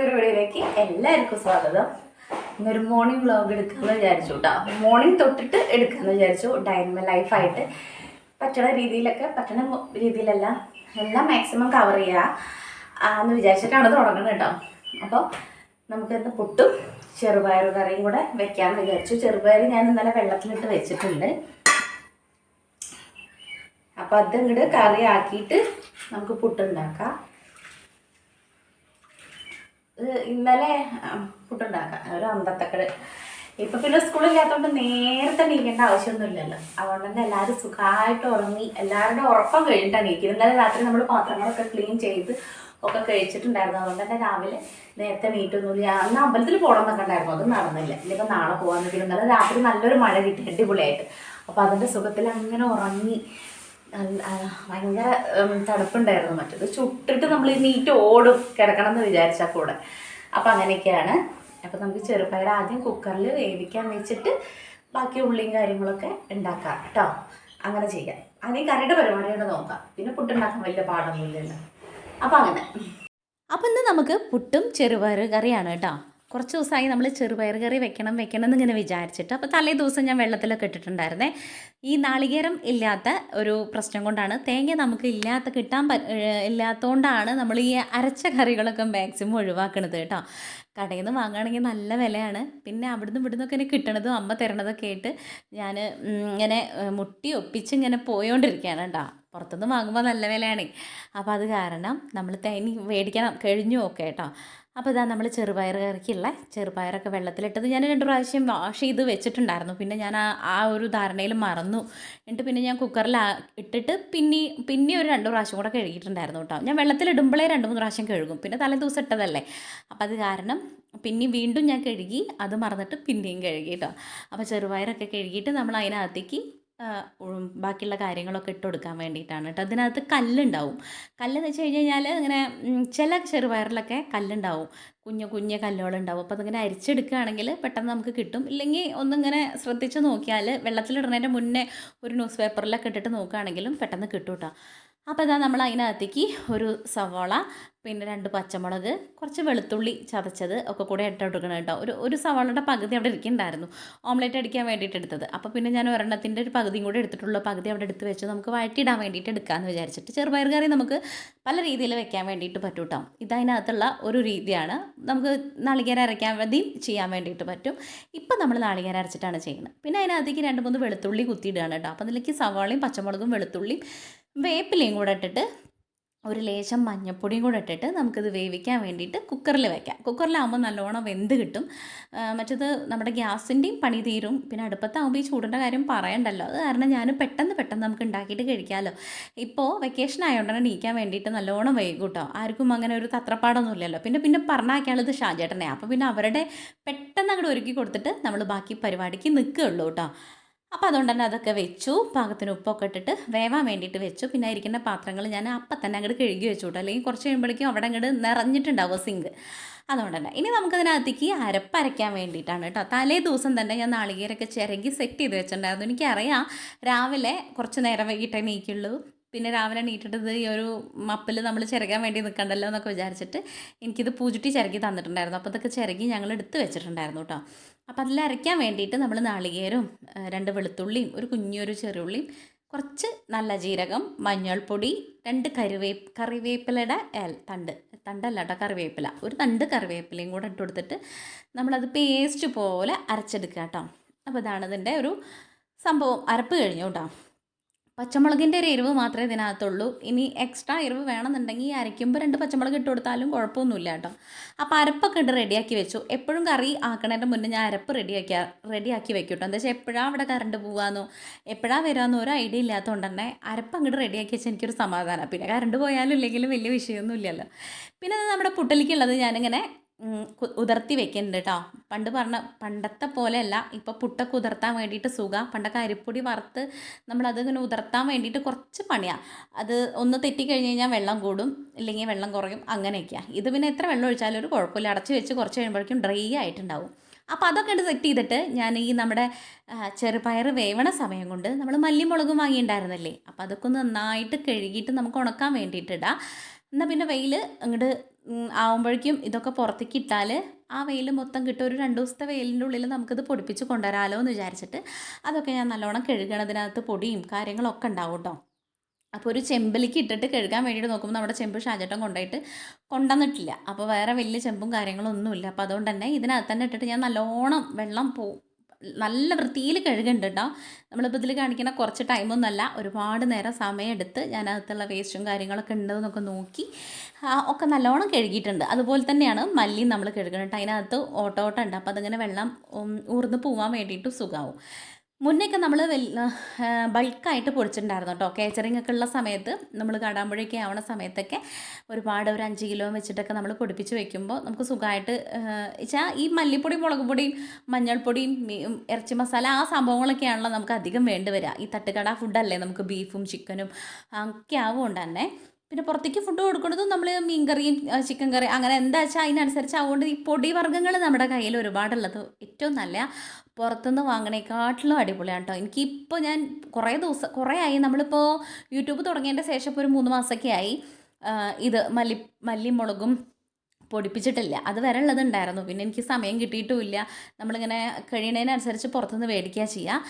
പുതിയൊരു വീഡിയോയിലേക്ക് എല്ലാവർക്കും സ്വാഗതം. ഇന്നൊരു മോർണിംഗ് വ്ളോഗ് എടുക്കാമെന്ന് വിചാരിച്ചു കേട്ടോ മോർണിംഗ് തൊട്ടിട്ട് എടുക്കാമെന്ന് വിചാരിച്ചു. ഡൈനിമ ലൈഫായിട്ട് പറ്റണ രീതിയിലൊക്കെ പറ്റണ രീതിയിലല്ല. എല്ലാം മാക്സിമം കവർ ചെയ്യുക എന്ന് വിചാരിച്ചിട്ടാണ് തുടങ്ങുന്നത് കേട്ടോ അപ്പോൾ നമുക്കിന്ന് പുട്ടും ചെറുപയർ കറിയും കൂടെ വെക്കാമെന്ന് വിചാരിച്ചു. ചെറുപയർ ഞാൻ ഇന്നലെ വെള്ളത്തിലിട്ട് വെച്ചിട്ടുണ്ട്. അപ്പോൾ അത് ഇങ്ങോട്ട് കറി ആക്കിയിട്ട് നമുക്ക് പുട്ടുണ്ടാക്കാം. ഇന്നലെ ഫുഡ് പുട്ടുണ്ടാക്കാം. ഒരു അന്തത്തക്കട് ഇപ്പൊ പിന്നെ സ്കൂളില്ലാത്തതുകൊണ്ട് നേരത്തെ നീക്കേണ്ട ആവശ്യമൊന്നുമില്ലല്ലോ. അതുകൊണ്ട് തന്നെ എല്ലാവരും സുഖമായിട്ട് ഉറങ്ങി എല്ലാവരുടെ ഉറക്കം കഴിഞ്ഞിട്ടാണ് എണീക്കുന്നത് ഇന്നലെ രാത്രി നമ്മൾ പാത്രങ്ങളൊക്കെ ക്ലീൻ ചെയ്ത് ഒക്കെ കഴിച്ചിട്ടുണ്ടായിരുന്നു. അതുകൊണ്ട് തന്നെ രാവിലെ നേരത്തെ നീട്ടൊന്നുമില്ല അന്ന് അമ്പലത്തിൽ പോകണം എന്നൊക്കെ ഉണ്ടായിരുന്നു. അത് നടന്നില്ല. ഇനിയിപ്പോൾ നാളെ പോകാൻ നിൽക്കുന്നു ഇന്നലെ രാത്രി നല്ലൊരു മഴ കിട്ടി. അടിപൊളിയായിട്ട്. അപ്പോൾ അതിന്റെ സുഖത്തിൽ അങ്ങനെ ഉറങ്ങി ഭയങ്കര തണുപ്പുണ്ടായിരുന്നു. മറ്റേത് ചുട്ടിട്ട് നമ്മൾ നീറ്റ് ഓടും. കിടക്കണം എന്ന് വിചാരിച്ചാൽ കൂടെ. അപ്പം അങ്ങനെയൊക്കെയാണ്. അപ്പം നമുക്ക് ചെറുപയർ ആദ്യം കുക്കറിൽ വേവിക്കാൻ വെച്ചിട്ട് ബാക്കി ഉള്ളിയും കാര്യങ്ങളൊക്കെ ഉണ്ടാക്കാം. കേട്ടോ? അങ്ങനെ ചെയ്യാം. ആദ്യം കറിയുടെ പരിപാടിയാണ് നോക്കാം. പിന്നെ പുട്ടുണ്ടാക്കാൻ വലിയ പാടൊന്നുമില്ലല്ലോ. അപ്പം അങ്ങനെ. അപ്പം ഇന്ന് നമുക്ക് പുട്ടും ചെറുപയർ കറിയാണ് കേട്ടോ. കുറച്ച് ദിവസമായി നമ്മൾ ചെറുപയർ കറി വെക്കണം വെക്കണം എന്നിങ്ങനെ വിചാരിച്ചിട്ട്. അപ്പോൾ തലേ ദിവസം ഞാൻ വെള്ളത്തിലൊക്കെ ഇട്ടിട്ടുണ്ടായിരുന്നേ. ഈ നാളികേരം ഇല്ലാത്ത ഒരു പ്രശ്നം കൊണ്ടാണ് തേങ്ങ നമുക്ക് ഇല്ലാത്ത കിട്ടാൻ പ ഇല്ലാത്തതുകൊണ്ടാണ് നമ്മൾ ഈ അരച്ച കറികളൊക്കെ മാക്സിമം ഒഴിവാക്കണത് കേട്ടോ. കടയിൽ നിന്ന് വാങ്ങുകയാണെങ്കിൽ നല്ല വിലയാണ്. പിന്നെ അവിടുന്ന് ഇവിടുന്നൊക്കെ ഇങ്ങനെ കിട്ടണതും അമ്മ തരണതൊക്കെ ആയിട്ട് ഞാൻ ഇങ്ങനെ മുട്ടി ഒപ്പിച്ച് ഇങ്ങനെ പോയോണ്ടിരിക്കുകയാണ് കേട്ടോ. പുറത്തുനിന്ന് വാങ്ങുമ്പോൾ നല്ല വിലയാണ്. അപ്പോൾ അത് കാരണം നമ്മൾ തേനി മേടിക്കണം കഴിഞ്ഞു ഒക്കെ കേട്ടോ. അപ്പോൾ ഇതാ നമ്മൾ ചെറുപയർ ചെറുപയറൊക്കെ വെള്ളത്തിലിട്ടത് ഞാൻ രണ്ട് പ്രാവശ്യം വാഷ് ചെയ്ത് വെച്ചിട്ടുണ്ടായിരുന്നു. പിന്നെ ഞാൻ ആ ആ ഒരു ധാരണയിൽ മറന്നു. എന്നിട്ട് പിന്നെ ഞാൻ കുക്കറിൽ ഇട്ടിട്ട് പിന്നെ പിന്നെ ഒരു രണ്ട് പ്രാവശ്യം കൂടെ കഴുകിയിട്ടുണ്ടായിരുന്നു കേട്ടോ. ഞാൻ വെള്ളത്തിലിടുമ്പോഴേ രണ്ട് മൂന്ന് പ്രാവശ്യം കഴുകും. പിന്നെ തലേ ദിവസം ഇട്ടതല്ലേ. അപ്പോൾ അത് കാരണം പിന്നെ വീണ്ടും ഞാൻ കഴുകി അത് മറന്നിട്ട് പിന്നെയും കഴുകി കേട്ടോ. അപ്പോൾ ചെറുപയറൊക്കെ കഴുകിയിട്ട് നമ്മൾ അതിനകത്തേക്ക് ബാക്കിയുള്ള കാര്യങ്ങളൊക്കെ ഇട്ട് കൊടുക്കാൻ വേണ്ടിയിട്ടാണ് കേട്ടോ. അതിനകത്ത് കല്ലുണ്ടാവും. കല്ലെന്ന് വെച്ച് കഴിഞ്ഞ് കഴിഞ്ഞാൽ ഇങ്ങനെ ചില ചെറുപയറിലൊക്കെ കല്ലുണ്ടാവും. കുഞ്ഞു കുഞ്ഞു കല്ലുകളുണ്ടാവും. അപ്പോൾ അതിങ്ങനെ അരിച്ചെടുക്കുകയാണെങ്കിൽ പെട്ടെന്ന് നമുക്ക് കിട്ടും. ഇല്ലെങ്കിൽ ഒന്നിങ്ങനെ ശ്രദ്ധിച്ച് നോക്കിയാൽ വെള്ളത്തിലിടുന്നതിന്റെ മുന്നേ ഒരു ന്യൂസ് പേപ്പറിലൊക്കെ ഇട്ടിട്ട് നോക്കുകയാണെങ്കിലും പെട്ടെന്ന് കിട്ടും കേട്ടോ. അപ്പോൾ ഇതാ നമ്മൾ അതിനകത്തേക്ക് ഒരു സവാള പിന്നെ രണ്ട് പച്ചമുളക് കുറച്ച് വെളുത്തുള്ളി ചതച്ചത് ഒക്കെ കൂടെ ഇട്ട് കൊടുക്കണം കേട്ടോ. ഒരു ഒരു സവാളയുടെ പകുതി അവിടെ ഇരിക്കുന്നുണ്ടായിരുന്നു. ഓംലെറ്റ് അടിക്കാൻ വേണ്ടിയിട്ട് എടുത്തത്. അപ്പോൾ പിന്നെ ഞാൻ ഒരെണ്ണത്തിന്റെ ഒരു പകുതിയും കൂടെ എടുത്തിട്ടുള്ള പകുതി അവിടെ എടുത്ത് വെച്ച് നമുക്ക് വഴറ്റിയിടാൻ വേണ്ടിയിട്ട് എടുക്കാമെന്ന് വിചാരിച്ചിട്ട് ചെറുപയർ കറി നമുക്ക് പല രീതിയിൽ വെക്കാൻ വേണ്ടിയിട്ട് പറ്റും കേട്ടോ. ഇതതിനകത്തുള്ള ഒരു രീതിയാണ്. നമുക്ക് നാളികേരം അരയ്ക്കാൻ വേണ്ടി ചെയ്യാൻ വേണ്ടിയിട്ട് പറ്റും. ഇപ്പം നമ്മൾ നാളികേരം അരച്ചിട്ടാണ് ചെയ്യുന്നത്. പിന്നെ അതിനകത്തേക്ക് രണ്ട് മൂന്ന് വെളുത്തുള്ളി കുത്തിയിടുകയാണ് കേട്ടോ. അപ്പോൾ അതിലേക്ക് സവാളയും പച്ചമുളകും വെളുത്തുള്ളിയും വേപ്പിലയും കൂടെ ഇട്ടിട്ട് ഒരു ലേശം മഞ്ഞപ്പൊടിയും കൂടെ ഇട്ടിട്ട് നമുക്കിത് വേവിക്കാൻ വേണ്ടിയിട്ട് കുക്കറിൽ വയ്ക്കാം കുക്കറിലാകുമ്പോൾ നല്ലോണം വെന്ത് കിട്ടും. മറ്റത് നമ്മുടെ ഗ്യാസിന്റെയും പണി തീരും. പിന്നെ അടുപ്പത്താകുമ്പോൾ ഈ ചൂടിന്റെ കാര്യം പറയണ്ടല്ലോ. അത് കാരണം ഞാൻ പെട്ടെന്ന് പെട്ടെന്ന് നമുക്ക് ഉണ്ടാക്കിയിട്ട് കഴിക്കാമല്ലോ ഇപ്പോൾ വെക്കേഷൻ ആയതുകൊണ്ടാണ് നീക്കാൻ വേണ്ടിയിട്ട് നല്ലോണം വൈകും കേട്ടോ ആർക്കും അങ്ങനെ ഒരു തത്രപ്പാടൊന്നും ഇല്ലല്ലോ. പിന്നെ പിന്നെ പറഞ്ഞാക്കാനുള്ളത് ഷാജേട്ടനെ. അപ്പോൾ പിന്നെ അവരുടെ പെട്ടെന്ന് അങ്ങോട്ട് ഒരുക്കി കൊടുത്തിട്ട് നമ്മൾ ബാക്കി പരിപാടിക്ക് നിൽക്കുകയുള്ളൂ കേട്ടോ അപ്പോൾ അതുകൊണ്ട് തന്നെ അതൊക്കെ വെച്ചു പാകത്തിന് ഉപ്പൊക്കെ ഇട്ടിട്ട് വേവാൻ വേണ്ടിയിട്ട് വെച്ചു. പിന്നെ ഇരിക്കുന്ന പാത്രങ്ങൾ ഞാൻ അപ്പം തന്നെ അങ്ങോട്ട് കഴുകി വെച്ചു കേട്ടോ അല്ലെങ്കിൽ കുറച്ച് കഴിയുമ്പോഴേക്കും അവിടെ അങ്ങോട്ട് നിറഞ്ഞിട്ടുണ്ടാവും സിങ്ക് അതുകൊണ്ട് തന്നെ. ഇനി നമുക്കതിനകത്തേക്ക് അരപ്പരയ്ക്കാൻ വേണ്ടിയിട്ടാണ് കേട്ടോ. തലേ ദിവസം തന്നെ ഞാൻ നാളികേരൊക്കെ ചിരകി സെറ്റ് ചെയ്ത് വെച്ചിട്ടുണ്ടായിരുന്നു. എനിക്കറിയാം രാവിലെ കുറച്ച് നേരം വൈകിട്ടേ നീക്കുള്ളൂ പിന്നെ രാവിലെ നീട്ടിട്ടത് ഈ ഒരു മപ്പിൽ നമ്മൾ ചിരകാൻ വേണ്ടി നിൽക്കണ്ടല്ലോ എന്നൊക്കെ വിചാരിച്ചിട്ട് എനിക്കിത് പൂജുട്ടി ചിരകി തന്നിട്ടുണ്ടായിരുന്നു. അപ്പോൾ ഇതൊക്കെ ചിരകി ഞങ്ങൾ എടുത്ത് വെച്ചിട്ടുണ്ടായിരുന്നു കേട്ടോ അപ്പോൾ അതിൽ അരയ്ക്കാൻ വേണ്ടിയിട്ട് നമ്മൾ നാളികേരവും രണ്ട് വെളുത്തുള്ളിയും ഒരു കുഞ്ഞൊരു ചെറിയുള്ളിയും കുറച്ച് നല്ല ജീരകം മഞ്ഞൾപ്പൊടി രണ്ട് കറിവേ കറിവേപ്പിലയുടെ തണ്ട്. തണ്ടല്ല കേട്ടോ കറിവേപ്പില. ഒരു തണ്ട് കറിവേപ്പിലയും കൂടെ ഇട്ട് കൊടുത്തിട്ട് നമ്മളത് പേസ്റ്റ് പോലെ അരച്ചെടുക്കുക കേട്ടോ അപ്പോൾ ഇതാണ് ഇതിന്റെ ഒരു സംഭവം. അരപ്പ് കഴിഞ്ഞു കേട്ടോ പച്ചമുളകിന്റെ ഒരു എരിവ് മാത്രമേ ഇതിനകത്തുള്ളൂ. ഇനി എക്സ്ട്രാ എരിവ് വേണമെന്നുണ്ടെങ്കിൽ അരയ്ക്കുമ്പോൾ രണ്ട് പച്ചമുളക് ഇട്ട് കൊടുത്താലും കുഴപ്പമൊന്നുമില്ല കേട്ടോ. അപ്പോൾ അരപ്പൊക്കെ ഇട്ട് റെഡിയാക്കി വെച്ചു. എപ്പോഴും കറി ആക്കണതിന്റെ മുന്നേ ഞാൻ അരപ്പ് റെഡി റെഡിയാക്കി റെഡിയാക്കി വെക്കും കേട്ടോ. എന്താ വെച്ചാൽ എപ്പോഴാണ് അവിടെ കറണ്ട് പോകാമെന്നോ എപ്പോഴാണ് വരാമെന്നോ ഒരു ഐഡിയ ഇല്ലാത്തതുകൊണ്ട് തന്നെ അരപ്പ് അങ്ങോട്ട് റെഡിയാക്കി വെച്ചാൽ എനിക്കൊരു സമാധാനം. പിന്നെ കറണ്ട് പോയാലും ഇല്ലെങ്കിലും വലിയ വിഷയമൊന്നും ഇല്ലല്ലോ പിന്നെ നമ്മുടെ പുട്ടലിക്കുള്ളത് ഞാനിങ്ങനെ ഉതിർത്തി വെക്കുന്നുണ്ട് കേട്ടോ പണ്ട് പറഞ്ഞ പണ്ടത്തെ പോലെയല്ല ഇപ്പോൾ പുട്ടൊക്കെ ഉതിർത്താൻ വേണ്ടിയിട്ട് സുഖം. പണ്ടൊക്കെ അരിപ്പൊടി വറുത്ത് നമ്മളത് ഇങ്ങനെ ഉതിർത്താൻ വേണ്ടിയിട്ട് കുറച്ച് പണിയാണ് അത് ഒന്ന് തെറ്റിക്കഴിഞ്ഞ് കഴിഞ്ഞാൽ വെള്ളം കൂടും ഇല്ലെങ്കിൽ വെള്ളം കുറയും അങ്ങനെയൊക്കെയാണ് ഇത് പിന്നെ എത്ര വെള്ളം ഒഴിച്ചാലും ഒരു കുഴപ്പമില്ല. അടച്ച് വെച്ച് കുറച്ച് കഴിയുമ്പോഴേക്കും ഡ്രൈ ആയിട്ടുണ്ടാവും. അപ്പോൾ അതൊക്കെ ഉണ്ട് സെറ്റ് ചെയ്തിട്ട് ഞാൻ ഈ നമ്മുടെ ചെറുപയർ വേവണ സമയം കൊണ്ട് നമ്മൾ മല്ലിമുളകും വാങ്ങിയിട്ടുണ്ടായിരുന്നല്ലേ? അപ്പോൾ അതൊക്കെ ഒന്ന് നന്നായിട്ട് കഴുകിയിട്ട് നമുക്ക് ഉണക്കാൻ വേണ്ടിയിട്ടിടാം എന്നാൽ പിന്നെ വെയിൽ അങ്ങോട്ട് ആവുമ്പോഴേക്കും ഇതൊക്കെ പുറത്തേക്ക് ഇട്ടാൽ ആ വെയിൽ മൊത്തം കിട്ടും. ഒരു രണ്ട് ദിവസത്തെ വെയിലിന്റെ ഉള്ളിൽ നമുക്കിത് പൊടിപ്പിച്ച് കൊണ്ടുവരാമല്ലോ എന്ന് വിചാരിച്ചിട്ട് അതൊക്കെ ഞാൻ നല്ലോണം കഴുകണതിനകത്ത് പൊടിയും കാര്യങ്ങളൊക്കെ ഉണ്ടാവും കേട്ടോ. അപ്പോൾ ഒരു ചെമ്പിലേക്ക് ഇട്ടിട്ട് കഴുകാൻ വേണ്ടിയിട്ട് നോക്കുമ്പോൾ നമ്മുടെ ചെമ്പ് ഷാജട്ടം കൊണ്ടുപോയിട്ട് കൊണ്ടുവന്നിട്ടില്ല. അപ്പോൾ വേറെ വലിയ ചെമ്പും കാര്യങ്ങളൊന്നുമില്ല. അപ്പോൾ അതുകൊണ്ട് തന്നെ ഇതിനകത്ത് തന്നെ ഇട്ടിട്ട് ഞാൻ നല്ലോണം വെള്ളം പോ നല്ല വൃത്തിയിൽ കഴുകുന്നുണ്ട് കേട്ടോ നമ്മളിപ്പോൾ ഇതിൽ കാണിക്കുന്ന കുറച്ച് ടൈമൊന്നുമല്ല ഒരുപാട് നേരം സമയമെടുത്ത് ഞാൻ അകത്തുള്ള വേസ്റ്റും കാര്യങ്ങളൊക്കെ ഉണ്ടെന്നൊക്കെ നോക്കി ഒക്കെ നല്ലോണം കഴുകിയിട്ടുണ്ട്. അതുപോലെ തന്നെയാണ് മല്ലി നമ്മൾ കഴുകുന്നത് അതിനകത്ത് ഓട്ടോ ഓട്ടം ഉണ്ട്. അപ്പോൾ അതിങ്ങനെ വെള്ളം ഊർന്ന് പോവാൻ വേണ്ടിയിട്ട് സുഖമാവും മുന്നേയൊക്കെ നമ്മൾ ബൾക്കായിട്ട് പൊടിച്ചിട്ടുണ്ടായിരുന്നു കേട്ടോ കേച്ചറിങ് ഒക്കെ ഉള്ള സമയത്ത് നമ്മൾ കടാമ്പുഴയൊക്കെ ആവണ സമയത്തൊക്കെ ഒരുപാട് ഒരു അഞ്ച് കിലോ വെച്ചിട്ടൊക്കെ നമ്മൾ പൊടിപ്പിച്ച് വെക്കുമ്പോൾ നമുക്ക് സുഖമായിട്ട് വെച്ചാൽ ഈ മല്ലിപ്പൊടിയും മുളക് പൊടിയും മഞ്ഞൾപ്പൊടിയും ഇറച്ചി മസാല ആ സംഭവങ്ങളൊക്കെയാണല്ലോ നമുക്ക് അധികം വേണ്ടി വരിക ഈ തട്ടുകട ഫുഡല്ലേ നമുക്ക് ബീഫും ചിക്കനും ഒക്കെ ആവുകൊണ്ട് തന്നെ. പിന്നെ പുറത്തേക്ക് ഫുഡ് കൊടുക്കുന്നത് നമ്മൾ മീൻ കറിയും ചിക്കൻ കറി അങ്ങനെ എന്താ വെച്ചാൽ അതിനനുസരിച്ച് അതുകൊണ്ട് ഈ പൊടി വർഗങ്ങൾ നമ്മുടെ കയ്യിൽ ഒരുപാടുള്ളത്. ഏറ്റവും നല്ല പുറത്തുനിന്ന് വാങ്ങണേക്കാട്ടിലും അടിപൊളിയാണ് കേട്ടോ എനിക്കിപ്പോൾ ഞാൻ കുറേ ദിവസം കുറേ ആയി. നമ്മളിപ്പോൾ യൂട്യൂബ് തുടങ്ങിയതിന്റെ ശേഷം ഇപ്പോൾ ഒരു മൂന്ന് മാസമൊക്കെ ആയി. ഇത് മല്ലി മല്ലിമുളകും പൊടിപ്പിച്ചിട്ടില്ല. അത് വരെ ഉള്ളതുണ്ടായിരുന്നു. പിന്നെ എനിക്ക് സമയം കിട്ടിയിട്ടുമില്ല. നമ്മളിങ്ങനെ കഴിയണതിനനുസരിച്ച് പുറത്തുനിന്ന് മേടിക്കുക ചെയ്യുക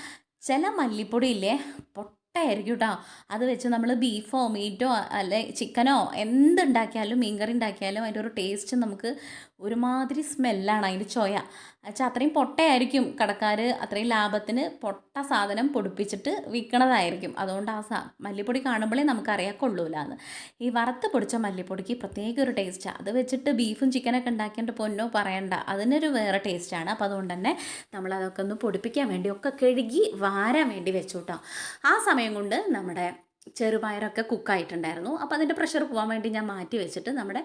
ചില മല്ലിപ്പൊടി ഇല്ലേ പൊട്ടയായിരിക്കും കേട്ടോ അത് വെച്ച് നമ്മൾ ബീഫോ മീറ്റോ അല്ലെ ചിക്കനോ എന്തുണ്ടാക്കിയാലും മീൻകറി ഉണ്ടാക്കിയാലും അതിന്റെ ഒരു ടേസ്റ്റ് നമുക്ക് ഒരുമാതിരി സ്മെല്ലാണ് അതിന്റെ ചൊയ. വെച്ചാൽ അത്രയും പൊട്ടയായിരിക്കും കടക്കാർ അത്രയും ലാഭത്തിന് പൊട്ട സാധനം പൊടിപ്പിച്ചിട്ട് വിൽക്കണതായിരിക്കും. അതുകൊണ്ട് ആ സാ മല്ലിപ്പൊടി കാണുമ്പോഴേ നമുക്കറിയാൻ കൊള്ളൂല എന്ന് ഈ വറുത്ത് പൊടിച്ച മല്ലിപ്പൊടിക്ക് പ്രത്യേക ഒരു ടേസ്റ്റാണ് അത് വെച്ചിട്ട് ബീഫും ചിക്കനൊക്കെ ഉണ്ടാക്കിയിട്ട് പൊന്നോ പറയണ്ട. അതിനൊരു വേറെ ടേസ്റ്റാണ് അപ്പോൾ അതുകൊണ്ട് തന്നെ നമ്മളതൊക്കെ ഒന്ന് പൊടിപ്പിക്കാൻ വേണ്ടി ഒക്കെ കഴുകി വാരാൻ വേണ്ടി വെച്ചു കേട്ടോ ആ സമയം കൊണ്ട് നമ്മുടെ ചെറുപയറൊക്കെ കുക്കായിട്ടുണ്ടായിരുന്നു. അപ്പോൾ അതിന്റെ പ്രഷർ പോകാൻ വേണ്ടി ഞാൻ മാറ്റി വെച്ചിട്ട് നമ്മുടെ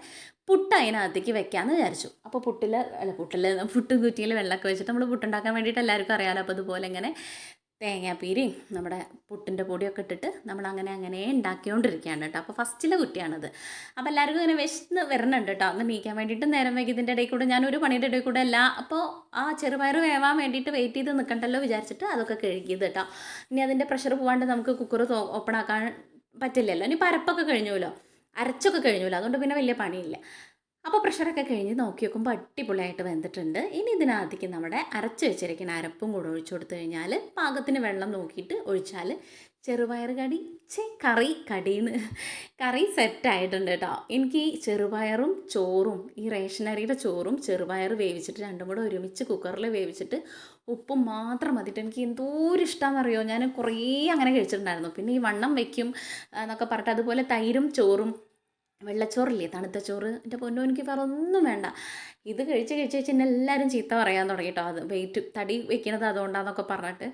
പുട്ട് അതിനകത്തേക്ക് വെക്കാമെന്ന് വിചാരിച്ചു. അപ്പോൾ പുട്ടിൽ അല്ല പുട്ടിൽ പുട്ടും കുറ്റിയിൽ വെള്ളമൊക്കെ വെച്ചിട്ട് നമ്മൾ പുട്ടുണ്ടാക്കാൻ വേണ്ടിയിട്ട് എല്ലാവർക്കും അറിയാമല്ലോ അപ്പോൾ അതുപോലെ ഇങ്ങനെ തേങ്ങാപ്പീരയും നമ്മുടെ പുട്ടിന്റെ പൊടിയൊക്കെ ഇട്ടിട്ട് നമ്മൾ അങ്ങനെ അങ്ങനെ ഉണ്ടാക്കിക്കൊണ്ടിരിക്കുകയാണ് കേട്ടോ. അപ്പോൾ ഫസ്റ്റിലെ കുട്ടിയാണത്. അപ്പോൾ എല്ലാവർക്കും ഇങ്ങനെ വിശന്ന് വരണുണ്ട് കേട്ടോ. അന്ന് നീക്കാൻ വേണ്ടിയിട്ട് നേരം വൈകി ഇതിന്റെ ഇടയിൽ കൂടെ ഞാൻ ഒരു പണിയുടെ ഇടയിൽ കൂടെ അല്ല. അപ്പോൾ ആ ചെറുപയർ വേവാൻ വേണ്ടിയിട്ട് വെയിറ്റ് ചെയ്ത് നിൽക്കണ്ടല്ലോ വിചാരിച്ചിട്ട് അതൊക്കെ കഴുകിയത് കേട്ടോ. ഇനി അതിന്റെ പ്രഷർ പോകാണ്ട് നമുക്ക് കുക്കർ ഓപ്പൺ ആക്കാൻ പറ്റില്ലല്ലോ. ഇനി പരപ്പൊക്കെ കഴിഞ്ഞുമല്ലോ അരച്ചൊക്കെ കഴിഞ്ഞുമല്ലോ അതുകൊണ്ട് പിന്നെ വലിയ പണിയില്ല. അപ്പോൾ പ്രഷറൊക്കെ കഴിഞ്ഞ് നോക്കി നോക്കുമ്പോൾ അടിപൊളിയായിട്ട് വെന്തിട്ടുണ്ട്. ഇനി ഇതിനകത്തേക്ക് നമ്മുടെ അരച്ച് വെച്ചിരിക്കുന്ന അരപ്പും കൂടെ ഒഴിച്ചു കൊടുത്തു കഴിഞ്ഞാൽ പാകത്തിന് വെള്ളം നോക്കിയിട്ട് ഒഴിച്ചാൽ ചെറുപയർ കടി ചേ കറി കടിന്ന് കറി സെറ്റായിട്ടുണ്ട് കേട്ടോ എനിക്ക് ഈ ചെറുപയറും ചോറും ഈ റേഷനറിയുടെ ചോറും ചെറുപയർ വേവിച്ചിട്ട് രണ്ടും കൂടെ ഒരുമിച്ച് കുക്കറിൽ വേവിച്ചിട്ട് ഉപ്പും മാത്രം മതിയിട്ട് എനിക്ക് എന്തോരം ഇഷ്ടമാണെന്നറിയോ ഞാൻ കുറേ അങ്ങനെ കഴിച്ചിട്ടുണ്ടായിരുന്നു. പിന്നെ ഈ വണ്ണം വയ്ക്കും എന്നൊക്കെ പറഞ്ഞിട്ട് അതുപോലെ തൈരും ചോറും വെള്ളച്ചോറില്ലേ തണുത്ത ചോറ്. എന്റെ പൊന്നോ എനിക്ക് വേറെ ഒന്നും വേണ്ട. ഇത് കഴിച്ച് കഴിച്ച് കഴിച്ച് എന്നെ എല്ലാവരും ചീത്ത പറയാൻ തുടങ്ങി കേട്ടോ അത് വെയിറ്റ് തടി വെക്കുന്നത് അതുകൊണ്ടാന്നൊക്കെ പറഞ്ഞിട്ട്.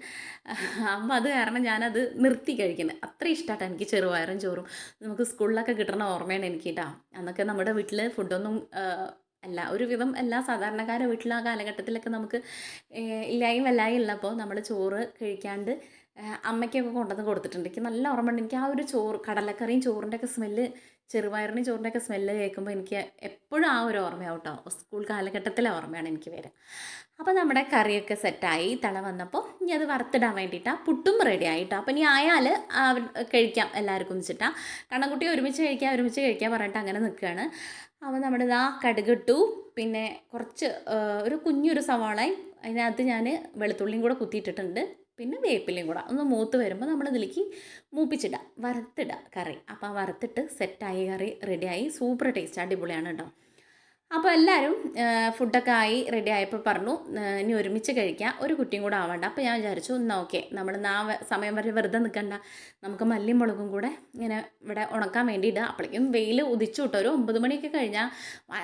അമ്മ അത് കാരണം ഞാനത് നിർത്തി കഴിക്കുന്നത് അത്ര ഇഷ്ടമാട്ടോ എനിക്ക് ചെറുപയറും ചോറും. നമുക്ക് സ്കൂളിലൊക്കെ കിട്ടണ ഓർമ്മയാണ് എനിക്ക് കേട്ടോ അന്നൊക്കെ നമ്മുടെ വീട്ടിൽ ഫുഡൊന്നും അല്ല ഒരുവിധം എല്ലാ സാധാരണക്കാരുടെ വീട്ടിൽ ആ കാലഘട്ടത്തിലൊക്കെ നമുക്ക് ഇല്ലായും വല്ലായും ഉള്ളപ്പോൾ നമ്മൾ ചോറ് കഴിക്കാണ്ട് അമ്മയ്ക്കൊക്കെ കൊണ്ടുവന്ന് കൊടുത്തിട്ടുണ്ട്. എനിക്ക് നല്ല ഓർമ്മയുണ്ട്. എനിക്ക് ആ ഒരു ചോറ് കടലക്കറിയും ചോറിന്റെ ഒക്കെ സ്മെല്ല് ചെറുപയറിന്റെയും ചോറിന്റെയൊക്കെ സ്മെല്ല് കേൾക്കുമ്പോൾ എനിക്ക് എപ്പോഴും ആ ഒരു ഓർമ്മയാവും കേട്ടോ സ്കൂൾ കാലഘട്ടത്തിലെ ഓർമ്മയാണ് എനിക്ക് വരിക അപ്പോൾ നമ്മുടെ കറിയൊക്കെ സെറ്റായി തള വന്നപ്പോൾ ഇനി അത് വറുത്തിടാൻ വേണ്ടിയിട്ടാണ് പുട്ടും റെഡി ആയിട്ടോ. അപ്പോൾ ഇനി ആയാൽ കഴിക്കാം എല്ലാവർക്കും വെച്ചിട്ടാണ് കണ്ണൻകുട്ടി ഒരുമിച്ച് കഴിക്കാം ഒരുമിച്ച് കഴിക്കാം പറഞ്ഞിട്ട് അങ്ങനെ നിൽക്കുകയാണ്. അപ്പോൾ നമ്മുടെ ഇതാ കടുകിട്ടു പിന്നെ കുറച്ച് ഒരു കുഞ്ഞൊരു സവാളയും അതിനകത്ത് ഞാൻ വെളുത്തുള്ളിയും കൂടെ കുത്തിയിട്ടിട്ടുണ്ട്. പിന്നെ വേപ്പിലയും കൂടെ. ഒന്ന് മൂത്ത് വരുമ്പോൾ നമ്മൾ ഇതിലേക്ക് മൂപ്പിച്ചിടുക വറുത്തിടുക കറി. അപ്പോൾ ആ വറുത്തിട്ട് സെറ്റായി കറി റെഡിയായി സൂപ്പർ ടേസ്റ്റ് അടിപൊളിയാണ് കേട്ടോ അപ്പോൾ എല്ലാവരും ഫുഡൊക്കെ ആയി റെഡി ആയപ്പോൾ പറഞ്ഞു ഇനി ഒരുമിച്ച് കഴിക്കാം. ഒരു കുട്ടിയും കൂടെ ആവണ്ട. അപ്പോൾ ഞാൻ വിചാരിച്ചു എന്നാൽ ഓക്കെ. നമ്മൾ നാ സമയം വരെ വെറുതെ നിൽക്കണ്ട നമുക്ക് മല്ലിയും മുളകും കൂടെ ഇങ്ങനെ ഇവിടെ ഉണക്കാൻ വേണ്ടിയിട്ട് അപ്പോഴേക്കും വെയിൽ ഉദിച്ചു കിട്ടും ഒരു ഒമ്പത് മണിയൊക്കെ കഴിഞ്ഞാൽ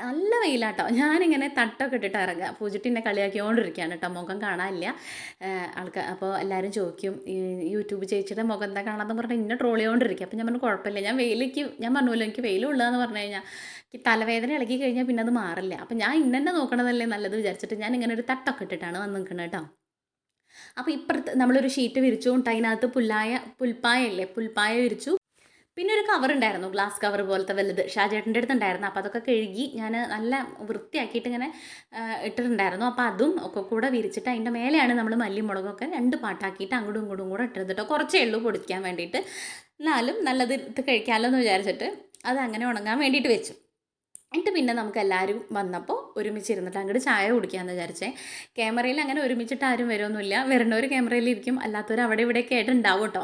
നല്ല വെയിലാട്ടോ. ഞാനിങ്ങനെ തട്ടൊക്കെ ഇട്ടിട്ട് ഇറങ്ങുക പൂജിട്ടിനെ കളിയാക്കിക്കൊണ്ടിരിക്കുകയാണ് കേട്ടോ മുഖം കാണാനില്ല. ആൾക്കാർ അപ്പോൾ എല്ലാവരും ചോദിക്കും യൂട്യൂബ് ചേച്ചിയുടെ മുഖം എന്താ കാണാമെന്ന് പറഞ്ഞാൽ ഇന്നെ ട്രോൾ ചെയ്തുകൊണ്ടിരിക്കുക അപ്പോൾ ഞാൻ പറഞ്ഞു കുഴപ്പമില്ല. ഞാൻ വെയിലേക്ക് ഞാൻ പറഞ്ഞല്ലോ എനിക്ക് വെയിലുള്ളതെന്ന് പറഞ്ഞു കഴിഞ്ഞാൽ എനിക്ക് തലവേദന ഇളകി കഴിഞ്ഞാൽ പിന്നെ അത് മാറില്ല. അപ്പം ഞാൻ ഇന്നെ നോക്കണതല്ലേ നല്ലത് വിചാരിച്ചിട്ട് ഞാൻ ഇങ്ങനെ ഒരു തട്ടൊക്കെ ഇട്ടിട്ടാണ് വന്ന് നിൽക്കുന്നത് കേട്ടോ അപ്പോൾ ഇപ്പുറത്ത് നമ്മളൊരു ഷീറ്റ് വിരിച്ചു കൊണ്ട് അതിനകത്ത് പുല്ലായ പുൽപ്പായ ഇല്ലേ പുൽപ്പായ വിരിച്ചു. പിന്നെ ഒരു കവർ ഉണ്ടായിരുന്നു ഗ്ലാസ് കവർ പോലത്തെ വലുത്. ഷാജേട്ടന്റെ അടുത്തുണ്ടായിരുന്നു. അപ്പോൾ അതൊക്കെ കഴുകി ഞാൻ നല്ല വൃത്തിയാക്കിയിട്ട് ഇങ്ങനെ ഇട്ടിട്ടുണ്ടായിരുന്നു. അപ്പോൾ അതും ഒക്കെ കൂടെ വിരിച്ചിട്ട് അതിന്റെ മേലെയാണ് നമ്മൾ മല്ലിയും മുളകൊക്കെ രണ്ട് പാട്ടാക്കിയിട്ട് അങ്ങോട്ടും ഇങ്ങോട്ടും കൂടെ ഇട്ടത് കേട്ടോ കുറച്ചേ ഉള്ളൂ പൊടിക്കാൻ വേണ്ടിയിട്ട്. എന്നാലും നല്ലത് ഇത് കഴിക്കാമല്ലോ എന്ന് വിചാരിച്ചിട്ട് അത് അങ്ങനെ ഉണങ്ങാൻ വേണ്ടിയിട്ട് വെച്ചു. എന്നിട്ട് പിന്നെ നമുക്ക് എല്ലാവരും വന്നപ്പോൾ ഒരുമിച്ചിരുന്നിട്ട് അങ്ങോട്ട് ചായ കുടിക്കാമെന്ന് വിചാരിച്ചേ. ക്യാമറയിൽ അങ്ങനെ ഒരുമിച്ചിട്ട് ആരും വരുമൊന്നുമില്ല വരണവർ ക്യാമറയിൽ ഇരിക്കും. അല്ലാത്തവർ അവിടെ ഇവിടെയൊക്കെ ആയിട്ട് ഉണ്ടാവും കേട്ടോ.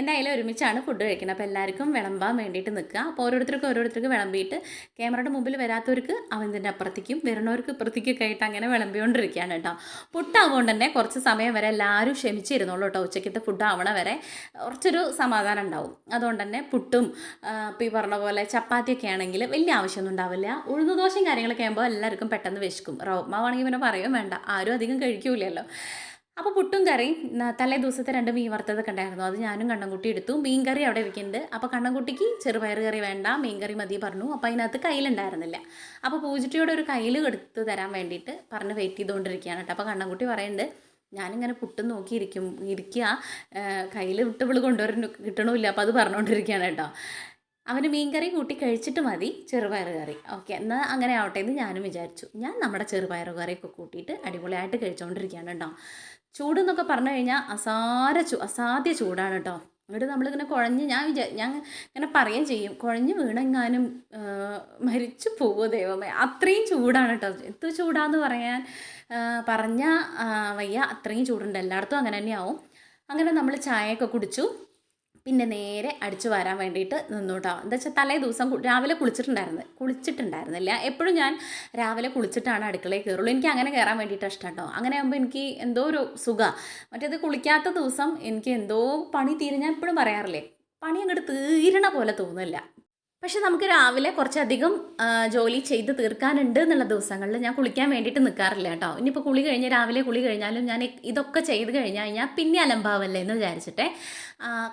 എന്തായാലും ഒരുമിച്ചാണ് ഫുഡ് കഴിക്കുന്നത്. അപ്പോൾ എല്ലാവർക്കും വിളമ്പാൻ വേണ്ടിയിട്ട് നിൽക്കുക. അപ്പോൾ ഓരോരുത്തർക്കും ഓരോരുത്തർക്ക് വിളമ്പിയിട്ട് ക്യാമറയുടെ മുമ്പിൽ വരാത്തവർക്ക് അവന്റെ അപ്പുറത്തേക്കും വരണവർക്ക് ഇപ്പുറത്തേക്കൊക്കെ ആയിട്ട് അങ്ങനെ വിളമ്പിക്കൊണ്ടിരിക്കുകയാണ് കേട്ടോ. പുട്ടാവുകൊണ്ട് തന്നെ കുറച്ച് സമയം വരെ എല്ലാവരും ക്ഷമിച്ചിരുന്നുള്ളൂ കേട്ടോ. ഉച്ചയ്ക്കത്തെ ഫുഡ് ആവണ വരെ കുറച്ചൊരു സമാധാനം ഉണ്ടാവും. അതുകൊണ്ട് തന്നെ പുട്ടും ഇപ്പോൾ ഈ പറഞ്ഞ പോലെ ചപ്പാത്തിയൊക്കെ ആണെങ്കിൽ വലിയ ആവശ്യമൊന്നും ഉണ്ടാവില്ല. ഉഴുന്ന് ദോശയും കാര്യങ്ങളൊക്കെ ആകുമ്പോൾ എല്ലാവർക്കും പെട്ടെന്ന് വിശക്കും. റോപ്മാവാണെങ്കിൽ പിന്നെ പറയും വേണ്ട ആരും അധികം കഴിക്കൂലല്ലോ അപ്പോൾ പുട്ടും കറിയും തലേ ദിവസത്തെ രണ്ട് മീൻ വറുത്തതൊക്കെ ഉണ്ടായിരുന്നു. അത് ഞാനും കണ്ണൻകുട്ടി എടുത്തു. മീൻ കറി അവിടെ ഇരിക്കുന്നുണ്ട്. അപ്പോൾ കണ്ണൻകുട്ടിക്ക് ചെറുപയർ കറി വേണ്ട മീൻ കറി മതി പറഞ്ഞു. അപ്പോൾ അതിനകത്ത് കയ്യിലുണ്ടായിരുന്നില്ല അപ്പോൾ പൂജിട്ടിയോടെ ഒരു കയ്യിൽ എടുത്ത് തരാൻ വേണ്ടിയിട്ട് പറഞ്ഞ് വെയിറ്റ് ചെയ്തുകൊണ്ടിരിക്കുകയാണ് കേട്ടോ. അപ്പോൾ കണ്ണൻകുട്ടി പറയുന്നുണ്ട് ഞാനിങ്ങനെ പുട്ടും നോക്കിയിരിക്കും ഇരിക്കുക. കയ്യിൽ വിട്ട് വിൾ കൊണ്ടുവരുന്നു കിട്ടണമില്ല. അപ്പോൾ അത് പറഞ്ഞുകൊണ്ടിരിക്കുകയാണ് കേട്ടോ. അവന് മീൻകറി കൂട്ടി കഴിച്ചിട്ട് മതി ചെറുപയർ കറി. ഓക്കെ എന്നാൽ അങ്ങനെ ആവട്ടെ എന്ന് ഞാനും വിചാരിച്ചു. ഞാൻ നമ്മുടെ ചെറുപയർ കറിയൊക്കെ കൂട്ടിയിട്ട് അടിപൊളിയായിട്ട് കഴിച്ചുകൊണ്ടിരിക്കുകയാണ് കേട്ടോ. ചൂട് എന്നൊക്കെ പറഞ്ഞു കഴിഞ്ഞാൽ അസാര ചൂ അസാധ്യ ചൂടാണ് കേട്ടോ. എന്നിട്ട് നമ്മളിങ്ങനെ കുഴഞ്ഞ് ഞാൻ വിചാ ഞാൻ ഇങ്ങനെ പറയുകയും ചെയ്യും കുഴഞ്ഞ് വീണെങ്ങാനും മരിച്ചു പോകുമോ ദൈവമേ? അത്രയും ചൂടാണ് കേട്ടോ. എന്ത് ചൂടാന്ന് പറയാൻ പറഞ്ഞ വയ്യ അത്രയും ചൂടുണ്ട്. എല്ലായിടത്തും അങ്ങനെ തന്നെയാവും. അങ്ങനെ നമ്മൾ ചായയൊക്കെ കുടിച്ചു. പിന്നെ നേരെ അടിച്ചു വരാൻ വേണ്ടിയിട്ട് നിന്നു എന്താ വെച്ചാൽ തലേ ദിവസം രാവിലെ കുളിച്ചിട്ടുണ്ടായിരുന്നു. കുളിച്ചിട്ടുണ്ടായിരുന്നില്ല. എപ്പോഴും ഞാൻ രാവിലെ കുളിച്ചിട്ടാണ് അടുക്കളയിൽ കയറുള്ളൂ. എനിക്ക് അങ്ങനെ കയറാൻ വേണ്ടിയിട്ട് ഇഷ്ടം കേട്ടോ അങ്ങനെ ആകുമ്പോൾ എനിക്ക് എന്തോ ഒരു സുഖമാണ് മറ്റേത് കുളിക്കാത്ത ദിവസം എനിക്ക് എന്തോ പണി തീരെ. ഞാൻ എപ്പോഴും പറയാറില്ലേ പണി അങ്ങോട്ട് തീരണ പോലെ തോന്നില്ല. പക്ഷെ നമുക്ക് രാവിലെ കുറച്ചധികം ജോലി ചെയ്ത് തീർക്കാനുണ്ട് എന്നുള്ള ദിവസങ്ങളിൽ ഞാൻ കുളിക്കാൻ വേണ്ടിയിട്ട് നിൽക്കാറില്ല കേട്ടോ. ഇനിയിപ്പോൾ കുളി കഴിഞ്ഞ് രാവിലെ കുളി കഴിഞ്ഞാലും ഞാൻ ഇതൊക്കെ ചെയ്ത് കഴിഞ്ഞ് കഴിഞ്ഞാൽ പിന്നെ അലമ്പാവല്ലേ എന്ന് വിചാരിച്ചിട്ട്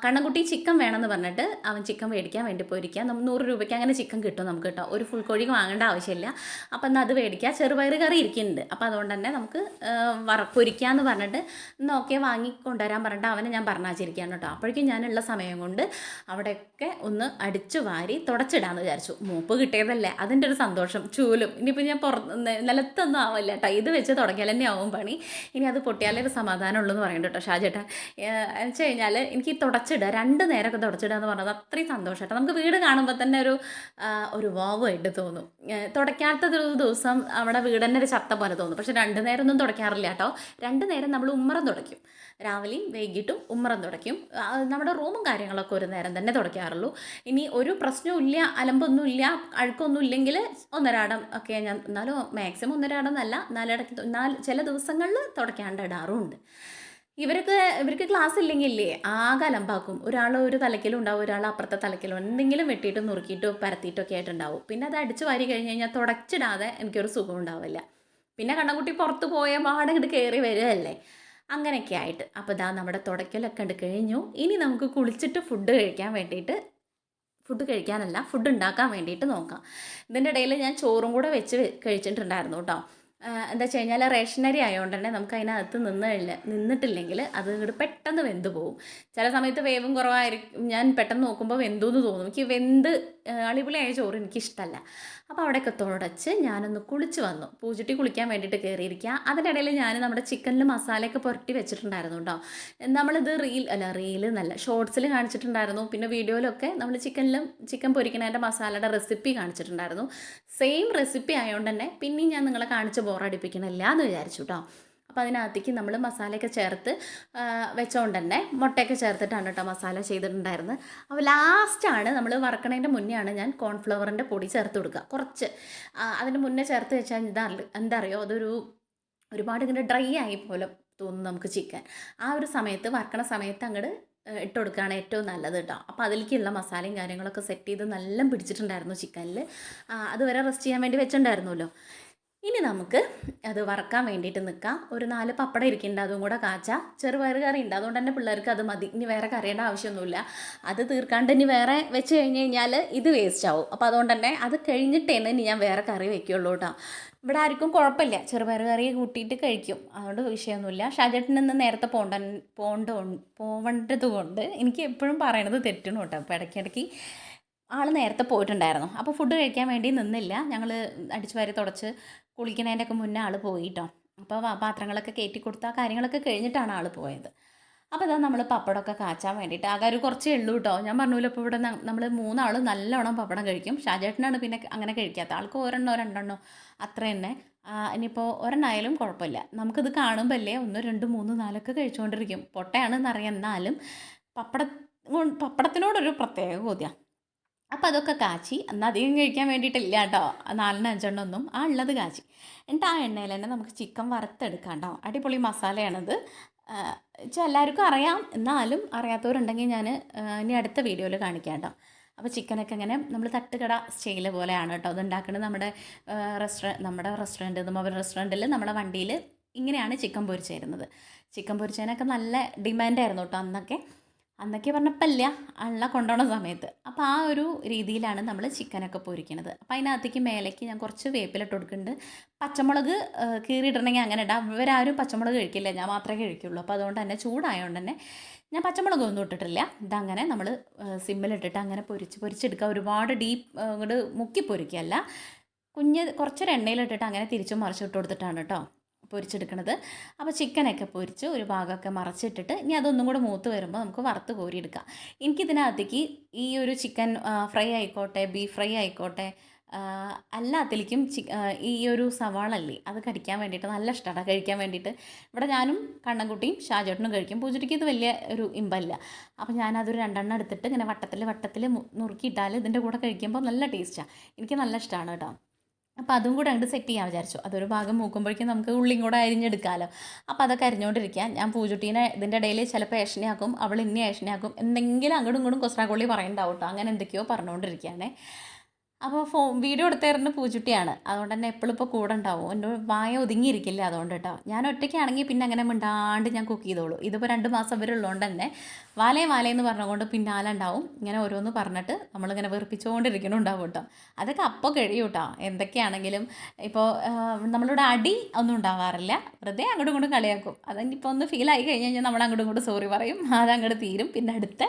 കണ്ണൻകുട്ടി ചിക്കൻ വേണമെന്ന് പറഞ്ഞിട്ട് അവൻ ചിക്കൻ മേടിക്കാൻ വേണ്ടി പോയിരിക്കുക നമ്മൾ നൂറ് രൂപയ്ക്ക് അങ്ങനെ ചിക്കൻ കിട്ടും നമുക്ക് കേട്ടോ. ഒരു ഫുൾ കോഴി വാങ്ങേണ്ട ആവശ്യമില്ല. അപ്പം എന്നാൽ അത് മേടിക്കുക. ചെറുപയർ കറി ഇരിക്കുന്നുണ്ട്. അപ്പം അതുകൊണ്ട് തന്നെ നമുക്ക് ആ, വറ പൊരിക്കാമെന്ന് പറഞ്ഞിട്ട് എന്നാൽ ഓക്കെ വാങ്ങി കൊണ്ടുവരാൻ പറഞ്ഞിട്ട് അവനെ ഞാൻ പറഞ്ഞാച്ചിരിക്കുകയാണ് കേട്ടോ. അപ്പോഴേക്കും ഞാനുള്ള സമയം കൊണ്ട് അവിടെയൊക്കെ ഒന്ന് അടിച്ചു വാരി തുടച്ചിടാന്ന് വിചാരിച്ചു. മൂപ്പ് കിട്ടിയതല്ലേ? അതിന്റെ ഒരു സന്തോഷം. ചൂലും. ഇനിയിപ്പോൾ ഞാൻ പുറത്ത് നിലത്തൊന്നും ആവില്ല കേട്ടോ ഇത് വെച്ച് തുടങ്ങിയാൽ തന്നെ ആവും പണി. ഇനി അത് പൊട്ടിയാലേ ഒരു സമാധാനം ഉള്ളൂ എന്ന് പറയുന്നുണ്ട് കേട്ടോ ഷാജേട്ടാ എന്ന് വെച്ച് കഴിഞ്ഞാൽ എനിക്ക് തുടച്ചിടുക രണ്ട് നേരമൊക്കെ തുടച്ചിടുക എന്ന് പറഞ്ഞത് അത്രയും സന്തോഷം കേട്ടോ നമുക്ക് വീട് കാണുമ്പോൾ തന്നെ ഒരു ഒരു വാവായിട്ട് തോന്നും. ഏ, തുടയ്ക്കാത്തൊരു ദിവസം അവിടെ വീട് ഒരു ചത്ത പോലെ തോന്നും. പക്ഷെ രണ്ട് നേരം ഒന്നും തുടയ്ക്കാറില്ല കേട്ടോ രണ്ട് നേരം നമ്മൾ ഉമ്മറം തുടയ്ക്കും. രാവിലെയും വൈകിട്ടും ഉമ്മറം തുടയ്ക്കും. നമ്മുടെ റൂമും കാര്യങ്ങളൊക്കെ ഒരു നേരം തന്നെ തുടയ്ക്കാറുള്ളൂ. ഇനി ഒരു പ്രശ്നവും അലമ്പൊന്നുമില്ല അഴുക്കൊന്നും ഇല്ലെങ്കിൽ ഒന്നരാടം ഒക്കെ ഞാൻ എന്നാലും മാക്സിമം ഒന്നരാടം എന്നല്ല നാലിടയ്ക്ക് നാല് ചില ദിവസങ്ങളിൽ തുടയ്ക്കാണ്ട് ഇടാറുമുണ്ട്. ഇവർക്ക് ഇവർക്ക് ക്ലാസ് ഇല്ലെങ്കിലേ ആകെ അലമ്പാക്കും. ഒരാൾ ഒരു തലക്കിലും ഉണ്ടാവും ഒരാൾ അപ്പുറത്തെ തലക്കിലും എന്തെങ്കിലും വെട്ടിയിട്ട് നുറുക്കിയിട്ടോ പരത്തിയിട്ടോ ഒക്കെ ആയിട്ടുണ്ടാവും. പിന്നെ അത് അടിച്ച് വാരി കഴിഞ്ഞ് കഴിഞ്ഞാൽ തുടച്ചിടാതെ എനിക്കൊരു സുഖം ഉണ്ടാവില്ല. പിന്നെ കണ്ണൻകുട്ടി പുറത്ത് പോയ പാടെ ഇങ്ങോട്ട് കയറി വരികയല്ലേ? അങ്ങനെയൊക്കെ ആയിട്ട്. അപ്പോൾ ഇതാ നമ്മുടെ തുടക്കലൊക്കെ ഉണ്ട് കഴിഞ്ഞു. ഇനി നമുക്ക് കുളിച്ചിട്ട് ഫുഡ് കഴിക്കാൻ വേണ്ടിയിട്ട് ഫുഡ് കഴിക്കാനല്ല ഫുഡ് ഉണ്ടാക്കാൻ വേണ്ടിയിട്ട് നോക്കാം. ഇതിന്റെ ഇടയിൽ ഞാൻ ചോറും കൂടെ വെച്ച് കഴിച്ചിട്ടുണ്ടായിരുന്നു കേട്ടോ. എന്താ വെച്ച് കഴിഞ്ഞാൽ റേഷനറി ആയതുകൊണ്ട് തന്നെ നമുക്ക് അതിനകത്ത് നിന്ന് കഴിഞ്ഞ നിന്നിട്ടില്ലെങ്കിൽ അത് ഇങ്ങോട്ട് പെട്ടെന്ന് വെന്ത് പോകും ചില സമയത്ത് വേവും കുറവായിരിക്കും. ഞാൻ പെട്ടെന്ന് നോക്കുമ്പോൾ വെന്തു എന്ന് തോന്നും. എനിക്ക് വെന്ത് ആഹ് അടിപൊളിയായ ചോറ് എനിക്കിഷ്ടമല്ല അപ്പോൾ അവിടെയൊക്കെ തുടച്ച് ഞാനൊന്ന് കുളിച്ച് വന്നു. പൂജട്ടി കുളിക്കാൻ വേണ്ടിയിട്ട് കയറിയിരിക്കുക അതിനിടയിൽ ഞാൻ നമ്മുടെ ചിക്കനിൽ മസാലയൊക്കെ പുരട്ടി വെച്ചിട്ടുണ്ടായിരുന്നു കേട്ടോ നമ്മളിത് റീൽ അല്ല റീൽ എന്നല്ല ഷോർട്സിൽ കാണിച്ചിട്ടുണ്ടായിരുന്നു. പിന്നെ വീഡിയോയിലൊക്കെ നമ്മൾ ചിക്കനിലും ചിക്കൻ പൊരിക്കണതിന്റെ മസാലയുടെ റെസിപ്പി കാണിച്ചിട്ടുണ്ടായിരുന്നു. സെയിം റെസിപ്പി ആയതുകൊണ്ട് തന്നെ പിന്നെയും ഞാൻ നിങ്ങളെ കാണിച്ച് ബോറടിപ്പിക്കണില്ല എന്ന് വിചാരിച്ചു കേട്ടോ അപ്പോൾ അതിനകത്തേക്ക് നമ്മൾ മസാലയൊക്കെ ചേർത്ത് വെച്ചോണ്ട് തന്നെ മുട്ടയൊക്കെ ചേർത്തിട്ടാണ് കേട്ടോ മസാല ചെയ്തിട്ടുണ്ടായിരുന്നത് അപ്പോൾ ലാസ്റ്റാണ് നമ്മൾ വറക്കണതിന്റെ മുന്നെയാണ് ഞാൻ കോൺഫ്ലവറിന്റെ പൊടി ചേർത്ത് കൊടുക്കുക കുറച്ച് അതിന് മുന്നേ ചേർത്ത് വെച്ചാൽ ഇതാ എന്താ അറിയോ അതൊരു ഒരുപാട് ഇങ്ങനെ ഡ്രൈ ആയി പോലെ തോന്നും നമുക്ക് ചിക്കൻ. ആ ഒരു സമയത്ത് വറക്കണ സമയത്ത് അങ്ങോട്ട് ഇട്ട് കൊടുക്കുകയാണ് ഏറ്റവും നല്ലത് കേട്ടോ. അപ്പോൾ അതിലേക്കുള്ള മസാലയും കാര്യങ്ങളൊക്കെ സെറ്റ് ചെയ്ത് നല്ല പിടിച്ചിട്ടുണ്ടായിരുന്നു ചിക്കനിൽ അതുവരെ റെസ്റ്റ് ചെയ്യാൻ വേണ്ടി വെച്ചിട്ടുണ്ടായിരുന്നല്ലോ. ഇനി നമുക്ക് അത് വറക്കാൻ വേണ്ടിയിട്ട് നിൽക്കാം ഒരു നാല് പപ്പടം ഇരിക്കുന്നുണ്ട് അതും കൂടെ കാച്ച. ചെറുപയർ കറി ഉണ്ട് അതുകൊണ്ട് തന്നെ പിള്ളേർക്ക് അത് മതി. ഇനി വേറെ കറിയേണ്ട ആവശ്യമൊന്നുമില്ല. അത് തീർക്കാണ്ട് ഇനി വേറെ വെച്ച് കഴിഞ്ഞ് കഴിഞ്ഞാൽ ഇത് വേസ്റ്റ് ആവും. അപ്പോൾ അതുകൊണ്ട് തന്നെ അത് കഴിഞ്ഞിട്ടേന്ന് ഇനി ഞാൻ വേറെ കറി വെക്കുള്ളൂ കേട്ടോ ഇവിടെ ആർക്കും കുഴപ്പമില്ല. ചെറുപയർ കറി കൂട്ടിയിട്ട് കഴിക്കും. അതുകൊണ്ട് വിഷയമൊന്നുമില്ല. ഷാജേട്ടൻ നിന്ന് നേരത്തെ പോണ്ട പോകേണ്ട പോവേണ്ടത് കൊണ്ട് എനിക്ക് എപ്പോഴും പറയണത് തെറ്റണം കേട്ടോ അപ്പോൾ ഇടയ്ക്കിടയ്ക്ക് ആൾ നേരത്തെ പോയിട്ടുണ്ടായിരുന്നു. അപ്പോൾ ഫുഡ് കഴിക്കാൻ വേണ്ടി നിന്നില്ല. ഞങ്ങൾ അടിച്ചു വാരി തുടച്ച് കുളിക്കണതിന്റെ ഒക്കെ മുന്നേ ആൾ പോയിട്ടോ. അപ്പോൾ പാത്രങ്ങളൊക്കെ കയറ്റി കൊടുത്ത കാര്യങ്ങളൊക്കെ കഴിഞ്ഞിട്ടാണ് ആൾ പോയത്. അപ്പോൾ ഇതാ നമ്മൾ പപ്പടമൊക്കെ കാച്ചാൻ വേണ്ടിയിട്ട്. ആകെ കുറച്ച് ഉള്ളൂ കേട്ടോ ഞാൻ പറഞ്ഞല്ലോ ഇപ്പോൾ ഇവിടെ നമ്മൾ മൂന്നാൾ നല്ലോണം പപ്പടം കഴിക്കും. ഷാജേട്ടനാണ് പിന്നെ അങ്ങനെ കഴിക്കാത്ത. ആൾക്ക് ഒരെണ്ണോ രണ്ടെണ്ണോ അത്ര തന്നെ. ഇനിയിപ്പോൾ ഒരെണ്ണായാലും കുഴപ്പമില്ല. നമുക്കിത് കാണുമ്പോൾ അല്ലേ ഒന്ന് രണ്ട് മൂന്ന് നാലൊക്കെ കഴിച്ചുകൊണ്ടിരിക്കും പൊട്ടയാണെന്നറിയാം. എന്നാലും പപ്പട പപ്പടത്തിനോടൊരു പ്രത്യേക കൊതിയാണ് അപ്പോൾ അതൊക്കെ കാച്ചി. എന്നാൽ അധികം കഴിക്കാൻ വേണ്ടിയിട്ടില്ല കേട്ടോ. നാലിന് അഞ്ചെണ്ണം ഒന്നും. ആ ഉള്ളത് കാച്ചി. എന്നിട്ട് ആ എണ്ണയിൽ തന്നെ നമുക്ക് ചിക്കൻ വറുത്തെടുക്കാം കേട്ടോ. അടിപൊളി മസാലയാണത്. വെച്ചാൽ എല്ലാവർക്കും അറിയാം. എന്നാലും അറിയാത്തവരുണ്ടെങ്കിൽ ഞാൻ ഇനി അടുത്ത വീഡിയോയിൽ കാണിക്കാം കേട്ടോ. അപ്പോൾ ചിക്കനൊക്കെ ഇങ്ങനെ നമ്മൾ തട്ടുകട സ്റ്റൈൽ പോലെയാണ് കേട്ടോ. അത് ഉണ്ടാക്കുന്നത് നമ്മുടെ റെസ്റ്റോറന്റ് നമ്മുടെ റെസ്റ്റോറന്റ് മൊബൈൽ റെസ്റ്റോറന്റിൽ നമ്മുടെ വണ്ടിയിൽ ഇങ്ങനെയാണ് ചിക്കൻ പൊരിച്ചിരുന്നത്. ചിക്കൻ പൊരിച്ചതിനൊക്കെ നല്ല ഡിമാൻഡായിരുന്നു കേട്ടോ അന്നൊക്കെ. അന്നൊക്കെ പറഞ്ഞപ്പല്ല അള്ള കൊണ്ടുപോണ സമയത്ത്. അപ്പോൾ ആ ഒരു രീതിയിലാണ് നമ്മൾ ചിക്കനൊക്കെ പൊരിക്കണത്. അപ്പോൾ അതിനകത്തേക്ക് മേലേക്ക് ഞാൻ കുറച്ച് വേപ്പിലിട്ട് കൊടുക്കുന്നുണ്ട് പച്ചമുളക് കീറിയിടണമെങ്കിൽ അങ്ങനെ ഇടാം. ഇവരാരും പച്ചമുളക് കഴിക്കില്ല. ഞാൻ മാത്രമേ കഴിക്കുള്ളൂ. അപ്പോൾ അതുകൊണ്ട് തന്നെ ചൂടായതുകൊണ്ട് തന്നെ ഞാൻ പച്ചമുളക് ഒന്നും ഇട്ടിട്ടില്ല. ഇതങ്ങനെ നമ്മൾ സിമ്മിലിട്ടിട്ട് അങ്ങനെ പൊരിച്ച് പൊരിച്ചെടുക്കുക ഒരുപാട് ഡീപ്പ് ഇങ്ങോട്ട് മുക്കി പൊരിക്കുകയല്ല കുഞ്ഞ് കുറച്ചൊരു എണ്ണയിലിട്ടിട്ട് അങ്ങനെ തിരിച്ചും മറിച്ചിട്ട് കൊടുത്തിട്ടാണ് കേട്ടോ പൊരിച്ചെടുക്കണത്. അപ്പോൾ ചിക്കനൊക്കെ പൊരിച്ച് ഒരു ഭാഗമൊക്കെ മറച്ചിട്ടിട്ട് ഇനി അതൊന്നും കൂടെ മൂത്ത് വരുമ്പോൾ നമുക്ക് വറുത്ത് കോരിയെടുക്കാം. എനിക്കിതിനകത്തേക്ക് ഈ ഒരു ചിക്കൻ ഫ്രൈ ആയിക്കോട്ടെ ബീഫ് ഫ്രൈ ആയിക്കോട്ടെ അല്ലാത്തിലേക്കും ചി ഈ ഒരു സവാളല്ലേ അത് കടിക്കാൻ വേണ്ടിയിട്ട് നല്ല ഇഷ്ടമാണ് കഴിക്കാൻ വേണ്ടിയിട്ട് ഇവിടെ ഞാനും കണ്ണൻകുട്ടിയും ഷാജേട്ടനും കഴിക്കും. പൂജയ്ക്ക് ഇത് വലിയ ഒരു ഇമ്പല്ല. അപ്പോൾ ഞാനതൊരു രണ്ടെണ്ണം എടുത്തിട്ട് ഇങ്ങനെ വട്ടത്തിൽ വട്ടത്തിൽ നുറുക്കിയിട്ടാൽ ഇതിന്റെ കൂടെ കഴിക്കുമ്പോൾ നല്ല ടേസ്റ്റാണ് എനിക്ക് നല്ല ഇഷ്ടമാണ് കേട്ടോ. അപ്പോൾ അതും കൂടെ അങ്ങോട്ട് സെറ്റ് ചെയ്യാൻ വിചാരിച്ചു. അതൊരു ഭാഗം മൂക്കുമ്പോഴേക്കും നമുക്ക് ഉള്ളിയും കൂടെ അരിഞ്ഞെടുക്കാമല്ലോ അപ്പോൾ അതൊക്കെ അരിഞ്ഞുകൊണ്ടിരിക്കുക ഞാൻ പൂജുട്ടീനെ ഇതിന്റെ ഇടയിൽ ചിലപ്പോൾ ഏഷണിയാക്കും അവൾ ഇന്നെ ഏഷണിയാക്കും എന്തെങ്കിലും അങ്ങോട്ടും ഇങ്ങോട്ടും കൊസ്രാക്കൊള്ളി പറയണ്ടാവും കേട്ടോ അങ്ങനെ എന്തൊക്കെയോ പറഞ്ഞുകൊണ്ടിരിക്കുകയാണേ അപ്പോൾ ഫോ വീഡിയോ എടുത്തേരുന്ന പൂച്ചുട്ടിയാണ് അതുകൊണ്ട് തന്നെ എപ്പോഴും ഇപ്പോൾ കൂടെ ഉണ്ടാവും. എന്റെ വായ ഒതുങ്ങിയിരിക്കില്ല അതുകൊണ്ട് കേട്ടോ ഞാൻ ഒറ്റയ്ക്കാണെങ്കിൽ പിന്നെ അങ്ങനെ മിണ്ടാണ്ട് ഞാൻ കുക്ക് ചെയ്തോളൂ. ഇതിപ്പോൾ രണ്ട് മാസം വരെ ഉള്ളതുകൊണ്ട് തന്നെ വാലേ വാലേ എന്ന് പറഞ്ഞുകൊണ്ട് പിന്നാലെ ഉണ്ടാവും. ഇങ്ങനെ ഓരോന്ന് പറഞ്ഞിട്ട് നമ്മളിങ്ങനെ വെറുപ്പിച്ചുകൊണ്ടിരിക്കണുണ്ടാവും കേട്ടോ. അതൊക്കെ അപ്പോൾ കഴിയും കേട്ടോ. എന്തൊക്കെയാണെങ്കിലും ഇപ്പോൾ നമ്മളിവിടെ അടി ഒന്നും ഉണ്ടാവാറില്ല. വെറുതെ അങ്ങോട്ടും ഇങ്ങോട്ടും കളിയാക്കും. അതിനിപ്പോൾ ഒന്ന് ഫീൽ ആയി കഴിഞ്ഞ് കഴിഞ്ഞാൽ നമ്മൾ അങ്ങോട്ടും ഇങ്ങോട്ടും സോറി പറയും. അത് അങ്ങോട്ട് തീരും. പിന്നെ അടുത്ത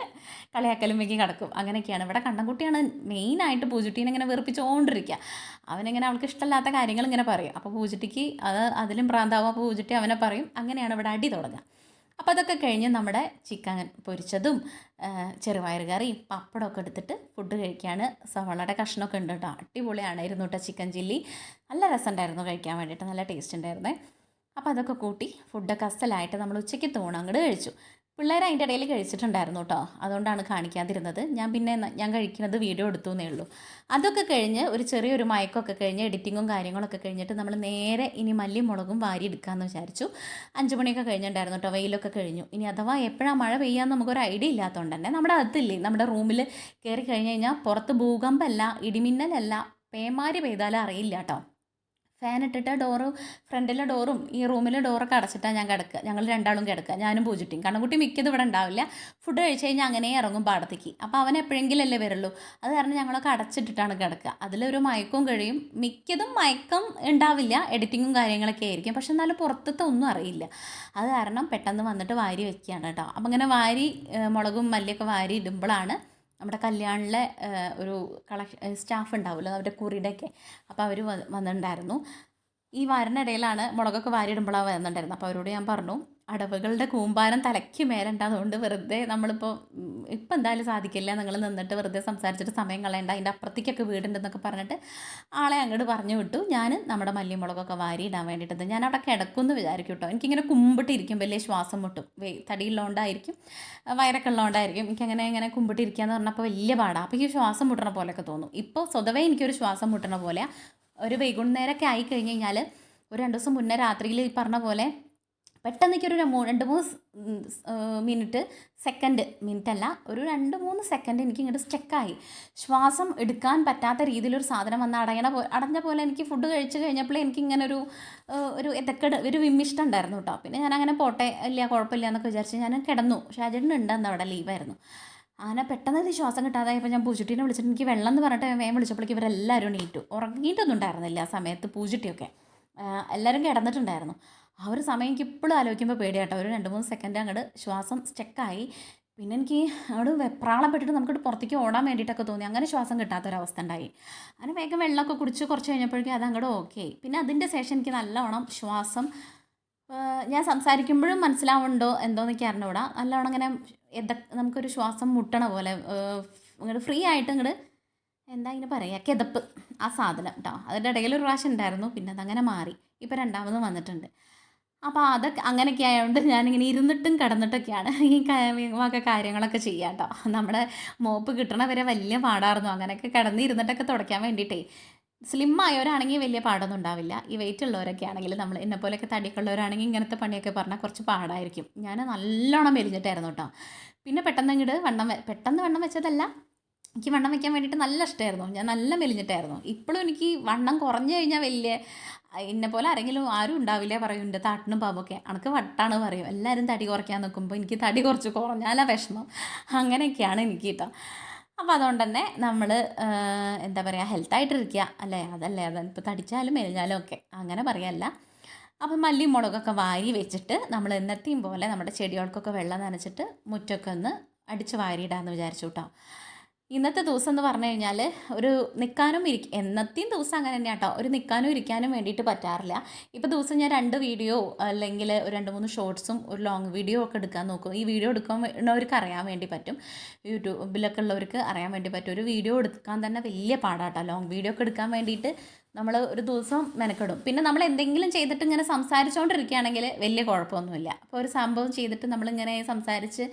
വെക്കി കിടക്കും. അങ്ങനെയൊക്കെയാണ്. ഇവിടെ കണ്ണൻകുട്ടിയാണ് മെയിനായിട്ട് പൂജുട്ടീനെ ഇങ്ങനെ വെറുപ്പിച്ചുകൊണ്ടിരിക്കുക. അവനിങ്ങനെ അവൾക്ക് ഇഷ്ടമല്ലാത്ത കാര്യങ്ങൾ ഇങ്ങനെ പറയും. അപ്പോൾ പൂജുട്ടിക്ക് അത് അതിലും പ്രാന്താവും. അപ്പോൾ പൂജുട്ടി അവനെ പറയും. അങ്ങനെയാണ് ഇവിടെ അടി തുടങ്ങുക. അപ്പോൾ അതൊക്കെ കഴിഞ്ഞ് നമ്മുടെ ചിക്കൻ പൊരിച്ചതും ചെറുപയർ കറിയും പപ്പടമൊക്കെ എടുത്തിട്ട് ഫുഡ് കഴിക്കുകയാണ് സവാളയുടെ കഷ്ണമൊക്കെ ഉണ്ട് കേട്ടോ. അടിപൊളിയാണായിരുന്നു കേട്ടോ ചിക്കൻ ചില്ലി. നല്ല രസമുണ്ടായിരുന്നു കഴിക്കാൻ വേണ്ടിയിട്ട്. നല്ല ടേസ്റ്റ് ഉണ്ടായിരുന്നേ. അപ്പോൾ അതൊക്കെ കൂട്ടി ഫുഡൊക്കെ അസലായിട്ട് നമ്മൾ ഉച്ചയ്ക്ക് തോണം അങ്ങോട്ട് കഴിച്ചു. പിള്ളേർ അതിന്റെ ഇടയിൽ കഴിച്ചിട്ടുണ്ടായിരുന്നു കേട്ടോ അതുകൊണ്ടാണ് കാണിക്കാതിരുന്നത്. ഞാൻ പിന്നെ ഞാൻ കഴിക്കുന്നത് വീഡിയോ എടുത്തു എന്നേ ഉള്ളൂ. അതൊക്കെ കഴിഞ്ഞ് ഒരു ചെറിയൊരു മയക്കമൊക്കെ കഴിഞ്ഞ് എഡിറ്റിങ്ങും കാര്യങ്ങളൊക്കെ കഴിഞ്ഞിട്ട് നമ്മൾ നേരെ ഇനി മല്ലിയും മുളകും വാരി എടുക്കാമെന്ന് വിചാരിച്ചു. അഞ്ച് മണിയൊക്കെ കഴിഞ്ഞിട്ടുണ്ടായിരുന്നു കേട്ടോ വെയിലൊക്കെ കഴിഞ്ഞു. ഇനി അഥവാ എപ്പോഴാണ് മഴ പെയ്യാന്ന് നമുക്കൊരു ഐഡിയ ഇല്ലാത്തതുകൊണ്ട് തന്നെ നമ്മുടെ അകത്തില്ലേ നമ്മുടെ റൂമിൽ കയറി കഴിഞ്ഞ് കഴിഞ്ഞാൽ പുറത്ത് ഭൂകമ്പമല്ല ഇടിമിന്നലല്ല പേമാരി പെയ്താലും അറിയില്ല കേട്ടോ ഫാൻ ഇട്ടിട്ട് ഡോറ് ഫ്രണ്ടിലെ ഡോറും ഈ റൂമിലെ ഡോറൊക്കെ അടച്ചിട്ടാണ് ഞാൻ കിടക്കുക. ഞങ്ങൾ രണ്ടാളും കിടക്കുക. ഞാനും പൂജിട്ടിയും. കണ്ണുകുട്ടി മിക്കത് ഇവിടെ ഉണ്ടാവില്ല. ഫുഡ് കഴിച്ച് കഴിഞ്ഞാൽ അങ്ങനെ ഇറങ്ങും പാടത്തേക്ക്. അപ്പോൾ അവൻ എപ്പോഴെങ്കിലല്ലേ വരുള്ളൂ. അത് കാരണം ഞങ്ങളൊക്കെ അടച്ചിട്ടിട്ടാണ് കിടക്കുക. അതിലൊരു മയക്കവും കഴിയും. മിക്കതും മയക്കം ഉണ്ടാവില്ല. എഡിറ്റിങ്ങും കാര്യങ്ങളൊക്കെ ആയിരിക്കും. പക്ഷെ എന്നാലും പുറത്തത്തെ ഒന്നും അറിയില്ല. അത് കാരണം പെട്ടെന്ന് വന്നിട്ട് വാരി വെക്കുകയാണ് കേട്ടോ. അപ്പം ഇങ്ങനെ വാരി മുളകും മല്ലിയൊക്കെ വാരി ഇടുമ്പോഴാണ് നമ്മുടെ കല്യാണിലെ ഒരു കളക്ഷൻ സ്റ്റാഫ് ഉണ്ടാവുമല്ലോ അവരുടെ കുറിയുടെയൊക്കെ. അപ്പോൾ അവർ വന്നിട്ടുണ്ടായിരുന്നു. ഈ വാരനിടയിലാണ് മുളകൊക്കെ വാരിയിടുമ്പോഴാണ് വന്നിട്ടുണ്ടായിരുന്നത്. അപ്പോൾ അവരോട് ഞാൻ പറഞ്ഞു അടവുകളുടെ കൂമ്പാരം തലയ്ക്ക് മേലുണ്ട്. അതുകൊണ്ട് വെറുതെ നമ്മളിപ്പോൾ ഇപ്പം എന്തായാലും സാധിക്കില്ല. നിങ്ങൾ നിന്നിട്ട് വെറുതെ സംസാരിച്ചിട്ട് സമയം കളയണ്ട. അതിന്റെ അപ്പുറത്തേക്കൊക്കെ വീടുണ്ടെന്നൊക്കെ പറഞ്ഞിട്ട് ആളെ അങ്ങോട്ട് പറഞ്ഞു വിട്ടു. ഞാൻ നമ്മുടെ മല്ലിമുളകൊക്കെ വാരി ഇടാൻ വേണ്ടിയിട്ടത്. ഞാൻ അവിടെ കിടക്കുമെന്ന് വിചാരിക്കും കേട്ടോ. എനിക്കിങ്ങനെ കുമ്പിട്ടിരിക്കും വലിയ ശ്വാസം മുട്ടും. തടിയുള്ളതുകൊണ്ടായിരിക്കും വയറൊക്കെ ഉള്ളതുകൊണ്ടായിരിക്കും എനിക്കങ്ങനെ ഇങ്ങനെ കുമ്പിട്ടിരിക്കുക എന്ന് പറഞ്ഞപ്പോൾ വലിയ പാടാണ് അപ്പോൾ ഈ ശ്വാസം മുട്ടണ പോലെയൊക്കെ തോന്നും. ഇപ്പോൾ സ്വതവേ എനിക്കൊരു ശ്വാസം മുട്ടണ പോലെ ഒരു വൈകുന്നേരമൊക്കെ ആയി കഴിഞ്ഞ് കഴിഞ്ഞാൽ ഒരു രണ്ട് ദിവസം മുന്നേ രാത്രിയിൽ ഈ പറഞ്ഞ പോലെ പെട്ടെന്ന് ഒരു രണ്ട് മൂന്ന് മിനിറ്റ് സെക്കൻഡ് മിനിറ്റ് അല്ല ഒരു രണ്ട് മൂന്ന് സെക്കൻഡ് എനിക്ക് ഇങ്ങോട്ട് സ്റ്റക്കായി. ശ്വാസം എടുക്കാൻ പറ്റാത്ത രീതിയിലൊരു സാധനം വന്ന് അടയണ പോ അടഞ്ഞ പോലെ എനിക്ക് ഫുഡ് കഴിച്ച് കഴിഞ്ഞപ്പോൾ എനിക്ക് ഇങ്ങനെ ഒരു ഒരു എതക്കെട് ഒരു വിമ്മിഷ്ടം ഉണ്ടായിരുന്നു കേട്ടോ പിന്നെ ഞാൻ അങ്ങനെ പോട്ടെ ഇല്ല കുഴപ്പമില്ല എന്നൊക്കെ വിചാരിച്ച് ഞാൻ കിടന്നു. ഷാജേട്ടൻ ഉണ്ടെന്ന് അവിടെ ലീവായിരുന്നു അങ്ങനെ പെട്ടെന്ന് ഇത് ശ്വാസം കിട്ടാതായപ്പോൾ ഞാൻ പൂജുട്ടീനെ വിളിച്ചിട്ട് എനിക്ക് വെള്ളം എന്ന് പറഞ്ഞിട്ട് വേഗം വിളിച്ചപ്പോഴേക്ക് ഇവരെല്ലാവരും എണീറ്റു. ഉറങ്ങിയിട്ടൊന്നും ഉണ്ടായിരുന്നില്ല ആ സമയത്ത് പൂജുട്ടിയൊക്കെ ആഹ് എല്ലാവരും കിടന്നിട്ടുണ്ടായിരുന്നു. ആ ഒരു സമയം എനിക്ക് ഇപ്പോഴും ആലോചിക്കുമ്പോൾ പേടിയാട്ടോ. ഒരു രണ്ട് മൂന്ന് സെക്കൻഡ് അങ്ങോട്ട് ശ്വാസം സ്റ്റെക്കായി പിന്നെ എനിക്ക് അവിടെ വെപ്രാളപ്പെട്ടിട്ട് നമുക്കിട്ട് പുറത്തേക്ക് ഓടാൻ വേണ്ടിയിട്ടൊക്കെ തോന്നി. അങ്ങനെ ശ്വാസം കിട്ടാത്തൊരവസ്ഥ ഉണ്ടായി. അങ്ങനെ വേഗം വെള്ളമൊക്കെ കുടിച്ച് കുറച്ച് കഴിഞ്ഞപ്പോഴേക്കും അത് അങ്ങോട്ട് ഓക്കെ പിന്നെ അതിന്റെ ശേഷം എനിക്ക് നല്ലവണ്ണം ശ്വാസം ഞാൻ സംസാരിക്കുമ്പോഴും മനസ്സിലാവുന്നുണ്ടോ എന്തോന്ന് എനിക്ക് അറിഞ്ഞൂടാ നല്ലവണ്ണം അങ്ങനെ എത നമുക്കൊരു ശ്വാസം മുട്ടണ പോലെ ഇങ്ങോട്ട് ഫ്രീ ആയിട്ട് ഇങ്ങോട്ട് എന്താ ഇങ്ങനെ പറയുക കിതപ്പ് ആ സാധനം കേട്ടോ അതിന്റെ ഇടയിൽ ഒരു പ്രാവശ്യം ഉണ്ടായിരുന്നു. പിന്നെ അതങ്ങനെ മാറി. ഇപ്പോൾ രണ്ടാമതും വന്നിട്ടുണ്ട്. അപ്പോൾ അതൊക്കെ അങ്ങനെയൊക്കെ ആയതുകൊണ്ട് ഞാനിങ്ങനെ ഇരുന്നിട്ടും കിടന്നിട്ടൊക്കെയാണ് ഈ ഒക്കെ കാര്യങ്ങളൊക്കെ ചെയ്യാം കേട്ടോ നമ്മുടെ മോപ്പ് കിട്ടണ വരെ വലിയ പാടായിരുന്നു. അങ്ങനെയൊക്കെ കിടന്ന് ഇരുന്നിട്ടൊക്കെ തുടയ്ക്കാൻ വേണ്ടിയിട്ടേ. സ്ലിം ആയവരാണെങ്കിൽ വലിയ പാടൊന്നും ഉണ്ടാവില്ല. ഈ വെയിറ്റ് ഉള്ളവരൊക്കെ ആണെങ്കിൽ നമ്മൾ എന്നെ പോലെയൊക്കെ തടിക്കുള്ളവരാണെങ്കിൽ ഇങ്ങനത്തെ പണിയൊക്കെ പറഞ്ഞാൽ കുറച്ച് പാടായിരിക്കും. ഞാൻ നല്ലോണം മെലിഞ്ഞിട്ടായിരുന്നു കേട്ടോ. പിന്നെ പെട്ടെന്ന് ഇങ്ങോട്ട് വണ്ണം പെട്ടെന്ന് വണ്ണം വെച്ചതല്ല. എനിക്ക് വണ്ണം വയ്ക്കാൻ വേണ്ടിയിട്ട് നല്ല ഇഷ്ടമായിരുന്നു. ഞാൻ നല്ല മെലിഞ്ഞിട്ടായിരുന്നു. ഇപ്പോഴും എനിക്ക് വണ്ണം കുറഞ്ഞു കഴിഞ്ഞാൽ വലിയ എന്നെ പോലെ ആരെങ്കിലും ആരും ഉണ്ടാവില്ല പറയും എന്റെ താട്ടിനും പാമ്പൊക്കെ അനക്ക് വട്ടാണ് പറയും. എല്ലാവരും തടി കുറയ്ക്കാൻ നിൽക്കുമ്പോൾ എനിക്ക് തടി കുറച്ച് കുറഞ്ഞാലാ വിഷമം. അങ്ങനെയൊക്കെയാണ് എനിക്ക് കേട്ടോ അപ്പോൾ അതുകൊണ്ട് തന്നെ നമ്മൾ എന്താ പറയുക ഹെൽത്തായിട്ടിരിക്കുക അല്ലേ? അതല്ലേ? അത് ഇപ്പോൾ തടിച്ചാലും മെലിഞ്ഞാലും ഒക്കെ. അങ്ങനെ പറയല്ല. അപ്പം മല്ലിയും മുളകൊക്കെ വാരി വെച്ചിട്ട് നമ്മൾ എന്നത്തെയും പോലെ നമ്മുടെ ചെടികൾക്കൊക്കെ വെള്ളം നനച്ചിട്ട് മുറ്റൊക്കെ ഒന്ന് അടിച്ച് വാരിയിടാമെന്ന് വിചാരിച്ചു കേട്ടോ. ഇന്നത്തെ ദിവസം എന്ന് പറഞ്ഞു കഴിഞ്ഞാൽ ഒരു നിൽക്കാനും ഇരിക്ക എന്നത്തെയും ദിവസം അങ്ങനെ തന്നെ കേട്ടോ ഒരു നിൽക്കാനും ഇരിക്കാനും വേണ്ടിയിട്ട് പറ്റാറില്ല. ഇപ്പോൾ ദിവസം ഞാൻ രണ്ട് വീഡിയോ അല്ലെങ്കിൽ ഒരു രണ്ട് മൂന്ന് ഷോർട്സും ഒരു ലോങ് വീഡിയോ ഒക്കെ എടുക്കാൻ നോക്കും. ഈ വീഡിയോ എടുക്കുന്നവർക്ക് അറിയാൻ വേണ്ടി പറ്റും. യൂട്യൂബിലൊക്കെ ഉള്ളവർക്ക് അറിയാൻ വേണ്ടി പറ്റും. ഒരു വീഡിയോ എടുക്കാൻ തന്നെ വലിയ പാടാട്ടോ. ലോങ് വീഡിയോ ഒക്കെ എടുക്കാൻ വേണ്ടിയിട്ട് നമ്മൾ ഒരു ദിവസം മെനക്കെടും. പിന്നെ നമ്മൾ എന്തെങ്കിലും ചെയ്തിട്ട് ഇങ്ങനെ സംസാരിച്ചുകൊണ്ടിരിക്കുകയാണെങ്കിൽ വലിയ കുഴപ്പമൊന്നുമില്ല. അപ്പോൾ ഒരു സംഭവം ചെയ്തിട്ട് നമ്മളിങ്ങനെ സംസാരിച്ച്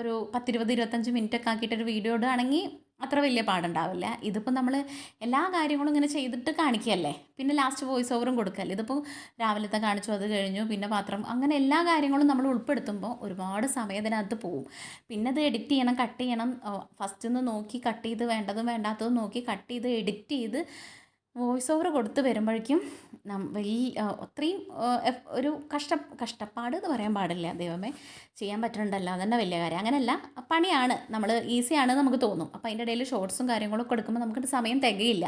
ഒരു പത്തിരുപത് ഇരുപത്തഞ്ച് മിനിറ്റ് ഒക്കെ ആക്കിയിട്ട് ഒരു വീഡിയോ ഇടുകയാണെങ്കിൽ അത്ര വലിയ പാടുണ്ടാവില്ല. ഇതിപ്പോൾ നമ്മൾ എല്ലാ കാര്യങ്ങളും ഇങ്ങനെ ചെയ്തിട്ട് കാണിക്കുകയല്ലേ? പിന്നെ ലാസ്റ്റ് വോയിസ് ഓവറും കൊടുക്കല്ലേ ഇതിപ്പോൾ രാവിലത്തെ കാണിച്ചു അത് കഴിഞ്ഞു പിന്നെ പാത്രം അങ്ങനെ എല്ലാ കാര്യങ്ങളും നമ്മൾ ഉൾപ്പെടുത്തുമ്പോൾ ഒരുപാട് സമയം ഇതിനകത്ത് പോവും. പിന്നെ അത് എഡിറ്റ് ചെയ്യണം കട്ട് ചെയ്യണം. ഫസ്റ്റ് നിന്ന് നോക്കി കട്ട് ചെയ്ത് വേണ്ടതും വേണ്ടാത്തതും നോക്കി കട്ട് ചെയ്ത് എഡിറ്റ് ചെയ്ത് വോയിസ് ഓവർ കൊടുത്ത് വരുമ്പോഴേക്കും നം വലിയ അത്രയും ഒരു കഷ്ട കഷ്ടപ്പാട് എന്ന് പറയാൻ പാടില്ല ദൈവമേ. ചെയ്യാൻ പറ്റുന്നുണ്ടല്ലോ അതന്നെ വലിയ കാര്യം. അങ്ങനെയല്ല പണിയാണ്. നമ്മൾ ഈസിയാണ് നമുക്ക് തോന്നും. അപ്പോൾ അതിന്റെ ഇടയിൽ ഷോർട്സും കാര്യങ്ങളൊക്കെ എടുക്കുമ്പോൾ നമുക്ക് സമയം തികയില്ല.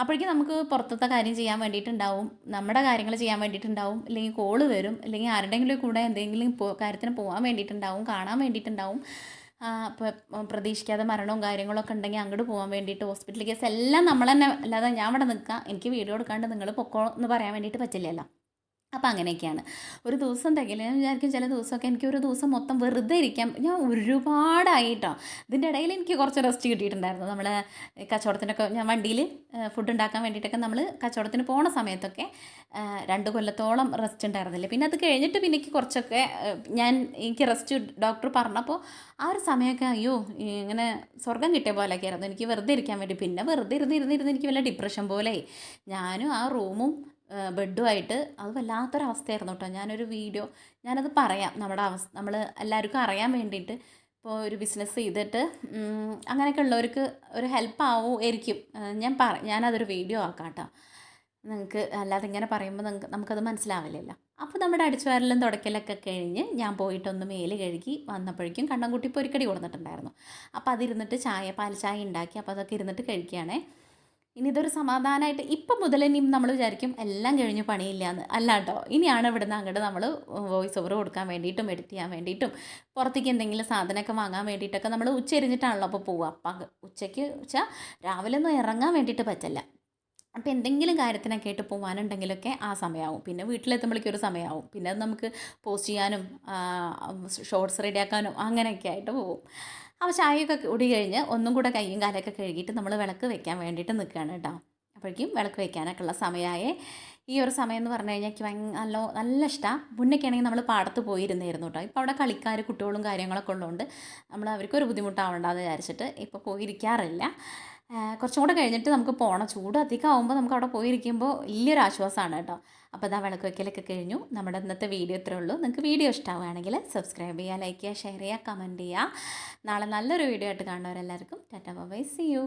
അപ്പോഴേക്കും നമുക്ക് പുറത്തത്തെ കാര്യം ചെയ്യാൻ വേണ്ടിയിട്ടുണ്ടാവും നമ്മുടെ കാര്യങ്ങൾ ചെയ്യാൻ വേണ്ടിയിട്ടുണ്ടാവും അല്ലെങ്കിൽ കോൾ വരും അല്ലെങ്കിൽ ആരുടെയെങ്കിലും കൂടെ എന്തെങ്കിലും കാര്യത്തിന് പോകാൻ വേണ്ടിയിട്ടുണ്ടാവും കാണാൻ വേണ്ടിയിട്ടുണ്ടാവും. പ്രതീക്ഷിക്കാതെ മരണവും കാര്യങ്ങളൊക്കെ ഉണ്ടെങ്കിൽ അങ്ങോട്ട് പോകാൻ വേണ്ടിയിട്ട് ഹോസ്പിറ്റൽ കേസ് എല്ലാം നമ്മൾ തന്നെ അല്ലാതെ ഞാൻ ഇവിടെ നിൽക്കാം. എനിക്ക് വീഡിയോ എടുക്കാണ്ട് നിങ്ങൾ പൊക്കോ എന്ന് പറയാൻ വേണ്ടിയിട്ട് പറ്റില്ലല്ലോ. അപ്പോൾ അങ്ങനെയൊക്കെയാണ്. ഒരു ദിവസം തികയില്ല. ഞാൻ വിചാരിക്കും ചില ദിവസമൊക്കെ എനിക്ക് ഒരു ദിവസം മൊത്തം വെറുതെ ഇരിക്കാം. ഞാൻ ഒരുപാടായിട്ടോ. ഇതിന്റെ ഇടയിൽ എനിക്ക് കുറച്ച് റെസ്റ്റ് കിട്ടിയിട്ടുണ്ടായിരുന്നു. നമ്മൾ കച്ചവടത്തിനൊക്കെ ഞാൻ വണ്ടിയിൽ ഫുഡ് ഉണ്ടാക്കാൻ വേണ്ടിയിട്ടൊക്കെ നമ്മൾ കച്ചവടത്തിന് പോണ സമയത്തൊക്കെ രണ്ട് കൊല്ലത്തോളം റെസ്റ്റ് ഉണ്ടായിരുന്നില്ല. പിന്നെ അത് കഴിഞ്ഞിട്ട് പിന്നെ എനിക്ക് കുറച്ചൊക്കെ ഞാൻ എനിക്ക് റെസ്റ്റ് ഡോക്ടർ പറഞ്ഞപ്പോൾ ആ ഒരു സമയമൊക്കെ അയ്യോ ഇങ്ങനെ സ്വർഗം കിട്ടിയ പോലെയൊക്കെ ആയിരുന്നു എനിക്ക് വെറുതെ ഇരിക്കാൻ വേണ്ടി. പിന്നെ വെറുതെ ഇരുന്ന് ഇരുന്ന് ഇരുന്ന് എനിക്ക് വല്ല ഡിപ്രഷൻ പോലെ ഞാനും ആ റൂമും ബെഡുമായിട്ട്. അത് വല്ലാത്തൊരവസ്ഥയായിരുന്നു കേട്ടോ. ഞാനൊരു വീഡിയോ ഞാനത് പറയാം. നമ്മുടെ അവസ്ഥ നമ്മൾ എല്ലാവർക്കും അറിയാൻ വേണ്ടിയിട്ട് ഇപ്പോൾ ഒരു ബിസിനസ് ചെയ്തിട്ട് അങ്ങനെയൊക്കെ ഉള്ളവർക്ക് ഒരു ഹെൽപ്പ് ആവുമായിരിക്കും ഞാൻ പറ ഞാനതൊരു വീഡിയോ ആക്കാം കേട്ടോ. നിങ്ങൾക്ക് അല്ലാതെ ഇങ്ങനെ പറയുമ്പോൾ നിങ്ങൾക്ക് നമുക്കത് മനസ്സിലാവില്ലല്ലോ. അപ്പോൾ നമ്മുടെ അടിച്ചുവാരലും തുടക്കലൊക്കെ കഴിഞ്ഞ് ഞാൻ പോയിട്ടൊന്ന് മേൽ കഴുകി വന്നപ്പോഴേക്കും കണ്ണൻകുട്ടി പൊരിക്കടി കൊടുത്തിട്ടുണ്ടായിരുന്നു അപ്പോൾ അതിരുന്നിട്ട് ചായ പാൽ ചായ ഉണ്ടാക്കി അപ്പോൾ അതൊക്കെ ഇരുന്നിട്ട് കഴിക്കുകയാണേ. ഇനി ഇതൊരു സമാധാനമായിട്ട് ഇപ്പം മുതൽ ഇനിയും നമ്മൾ വിചാരിക്കും എല്ലാം കഴിഞ്ഞ് പണിയില്ല എന്ന് അല്ല കേട്ടോ ഇനിയാണ് ഇവിടുന്ന് അങ്ങോട്ട് നമ്മൾ വോയിസ് ഓവർ കൊടുക്കാൻ വേണ്ടിയിട്ടും എഡിറ്റ് ചെയ്യാൻ വേണ്ടിയിട്ടും പുറത്തേക്ക് എന്തെങ്കിലും സാധനമൊക്കെ വാങ്ങാൻ വേണ്ടിയിട്ടൊക്കെ നമ്മൾ ഉച്ചരിഞ്ഞിട്ടാണല്ലോ അപ്പോൾ പോവുക. അപ്പം ഉച്ചയ്ക്ക് വെച്ചാൽ രാവിലെ ഒന്നും ഇറങ്ങാൻ വേണ്ടിയിട്ട് പറ്റില്ല. അപ്പോൾ എന്തെങ്കിലും കാര്യത്തിനൊക്കെ ആയിട്ട് പോകാനുണ്ടെങ്കിലൊക്കെ ആ സമയമാവും പിന്നെ വീട്ടിലെത്തുമ്പോഴേക്കും ഒരു സമയമാവും പിന്നെ അത് നമുക്ക് പോസ്റ്റ് ചെയ്യാനും ഷോർട്സ് റെഡിയാക്കാനും അങ്ങനെയൊക്കെ ആയിട്ട് പോകും അപ്പോൾ ചായയൊക്കെ കൂടി കഴിഞ്ഞ് ഒന്നും കൂടെ കയ്യും കാലൊക്കെ കഴുകിയിട്ട് നമ്മൾ വിളക്ക് വെക്കാൻ വേണ്ടിയിട്ട് നിൽക്കുകയാണ് കേട്ടോ അപ്പോഴേക്കും വിളക്ക് വെക്കാനൊക്കെ ഉള്ള സമയമായേ ഈ ഒരു സമയം എന്ന് പറഞ്ഞു കഴിഞ്ഞാൽ എനിക്ക് നല്ല നല്ല ഇഷ്ടമാണ് മുന്നൊക്കെ ആണെങ്കിൽ നമ്മൾ പാടത്ത് പോയിരുന്നായിരുന്നു കേട്ടോ ഇപ്പോൾ അവിടെ കളിക്കാർ കുട്ടികളും കാര്യങ്ങളൊക്കെ ഉള്ളതുകൊണ്ട് നമ്മൾ അവർക്കൊരു ബുദ്ധിമുട്ടാവണ്ടെന്ന് വിചാരിച്ചിട്ട് ഇപ്പോൾ പോയിരിക്കാറില്ല. കുറച്ചും കൂടെ കഴിഞ്ഞിട്ട് നമുക്ക് പോകണം ചൂട് അധികം ആകുമ്പോൾ നമുക്ക് അവിടെ പോയിരിക്കുമ്പോൾ വലിയൊരു ആശ്വാസമാണ് കേട്ടോ അപ്പോൾ അതാ വിളക്ക് വയ്ക്കലൊക്കെ കഴിഞ്ഞു. നമ്മുടെ ഇന്നത്തെ വീഡിയോ ഇത്രേ ഉള്ളൂ. നിങ്ങൾക്ക് വീഡിയോ ഇഷ്ടമാവുകയാണെങ്കിൽ സബ്സ്ക്രൈബ് ചെയ്യുക ലൈക്ക് ചെയ്യുക ഷെയർ ചെയ്യുക കമന്റ് ചെയ്യുക. നാളെ നല്ലൊരു വീഡിയോ ആയിട്ട് കാണുന്നവരെല്ലാവർക്കും ടാറ്റാ ബൈ സി യു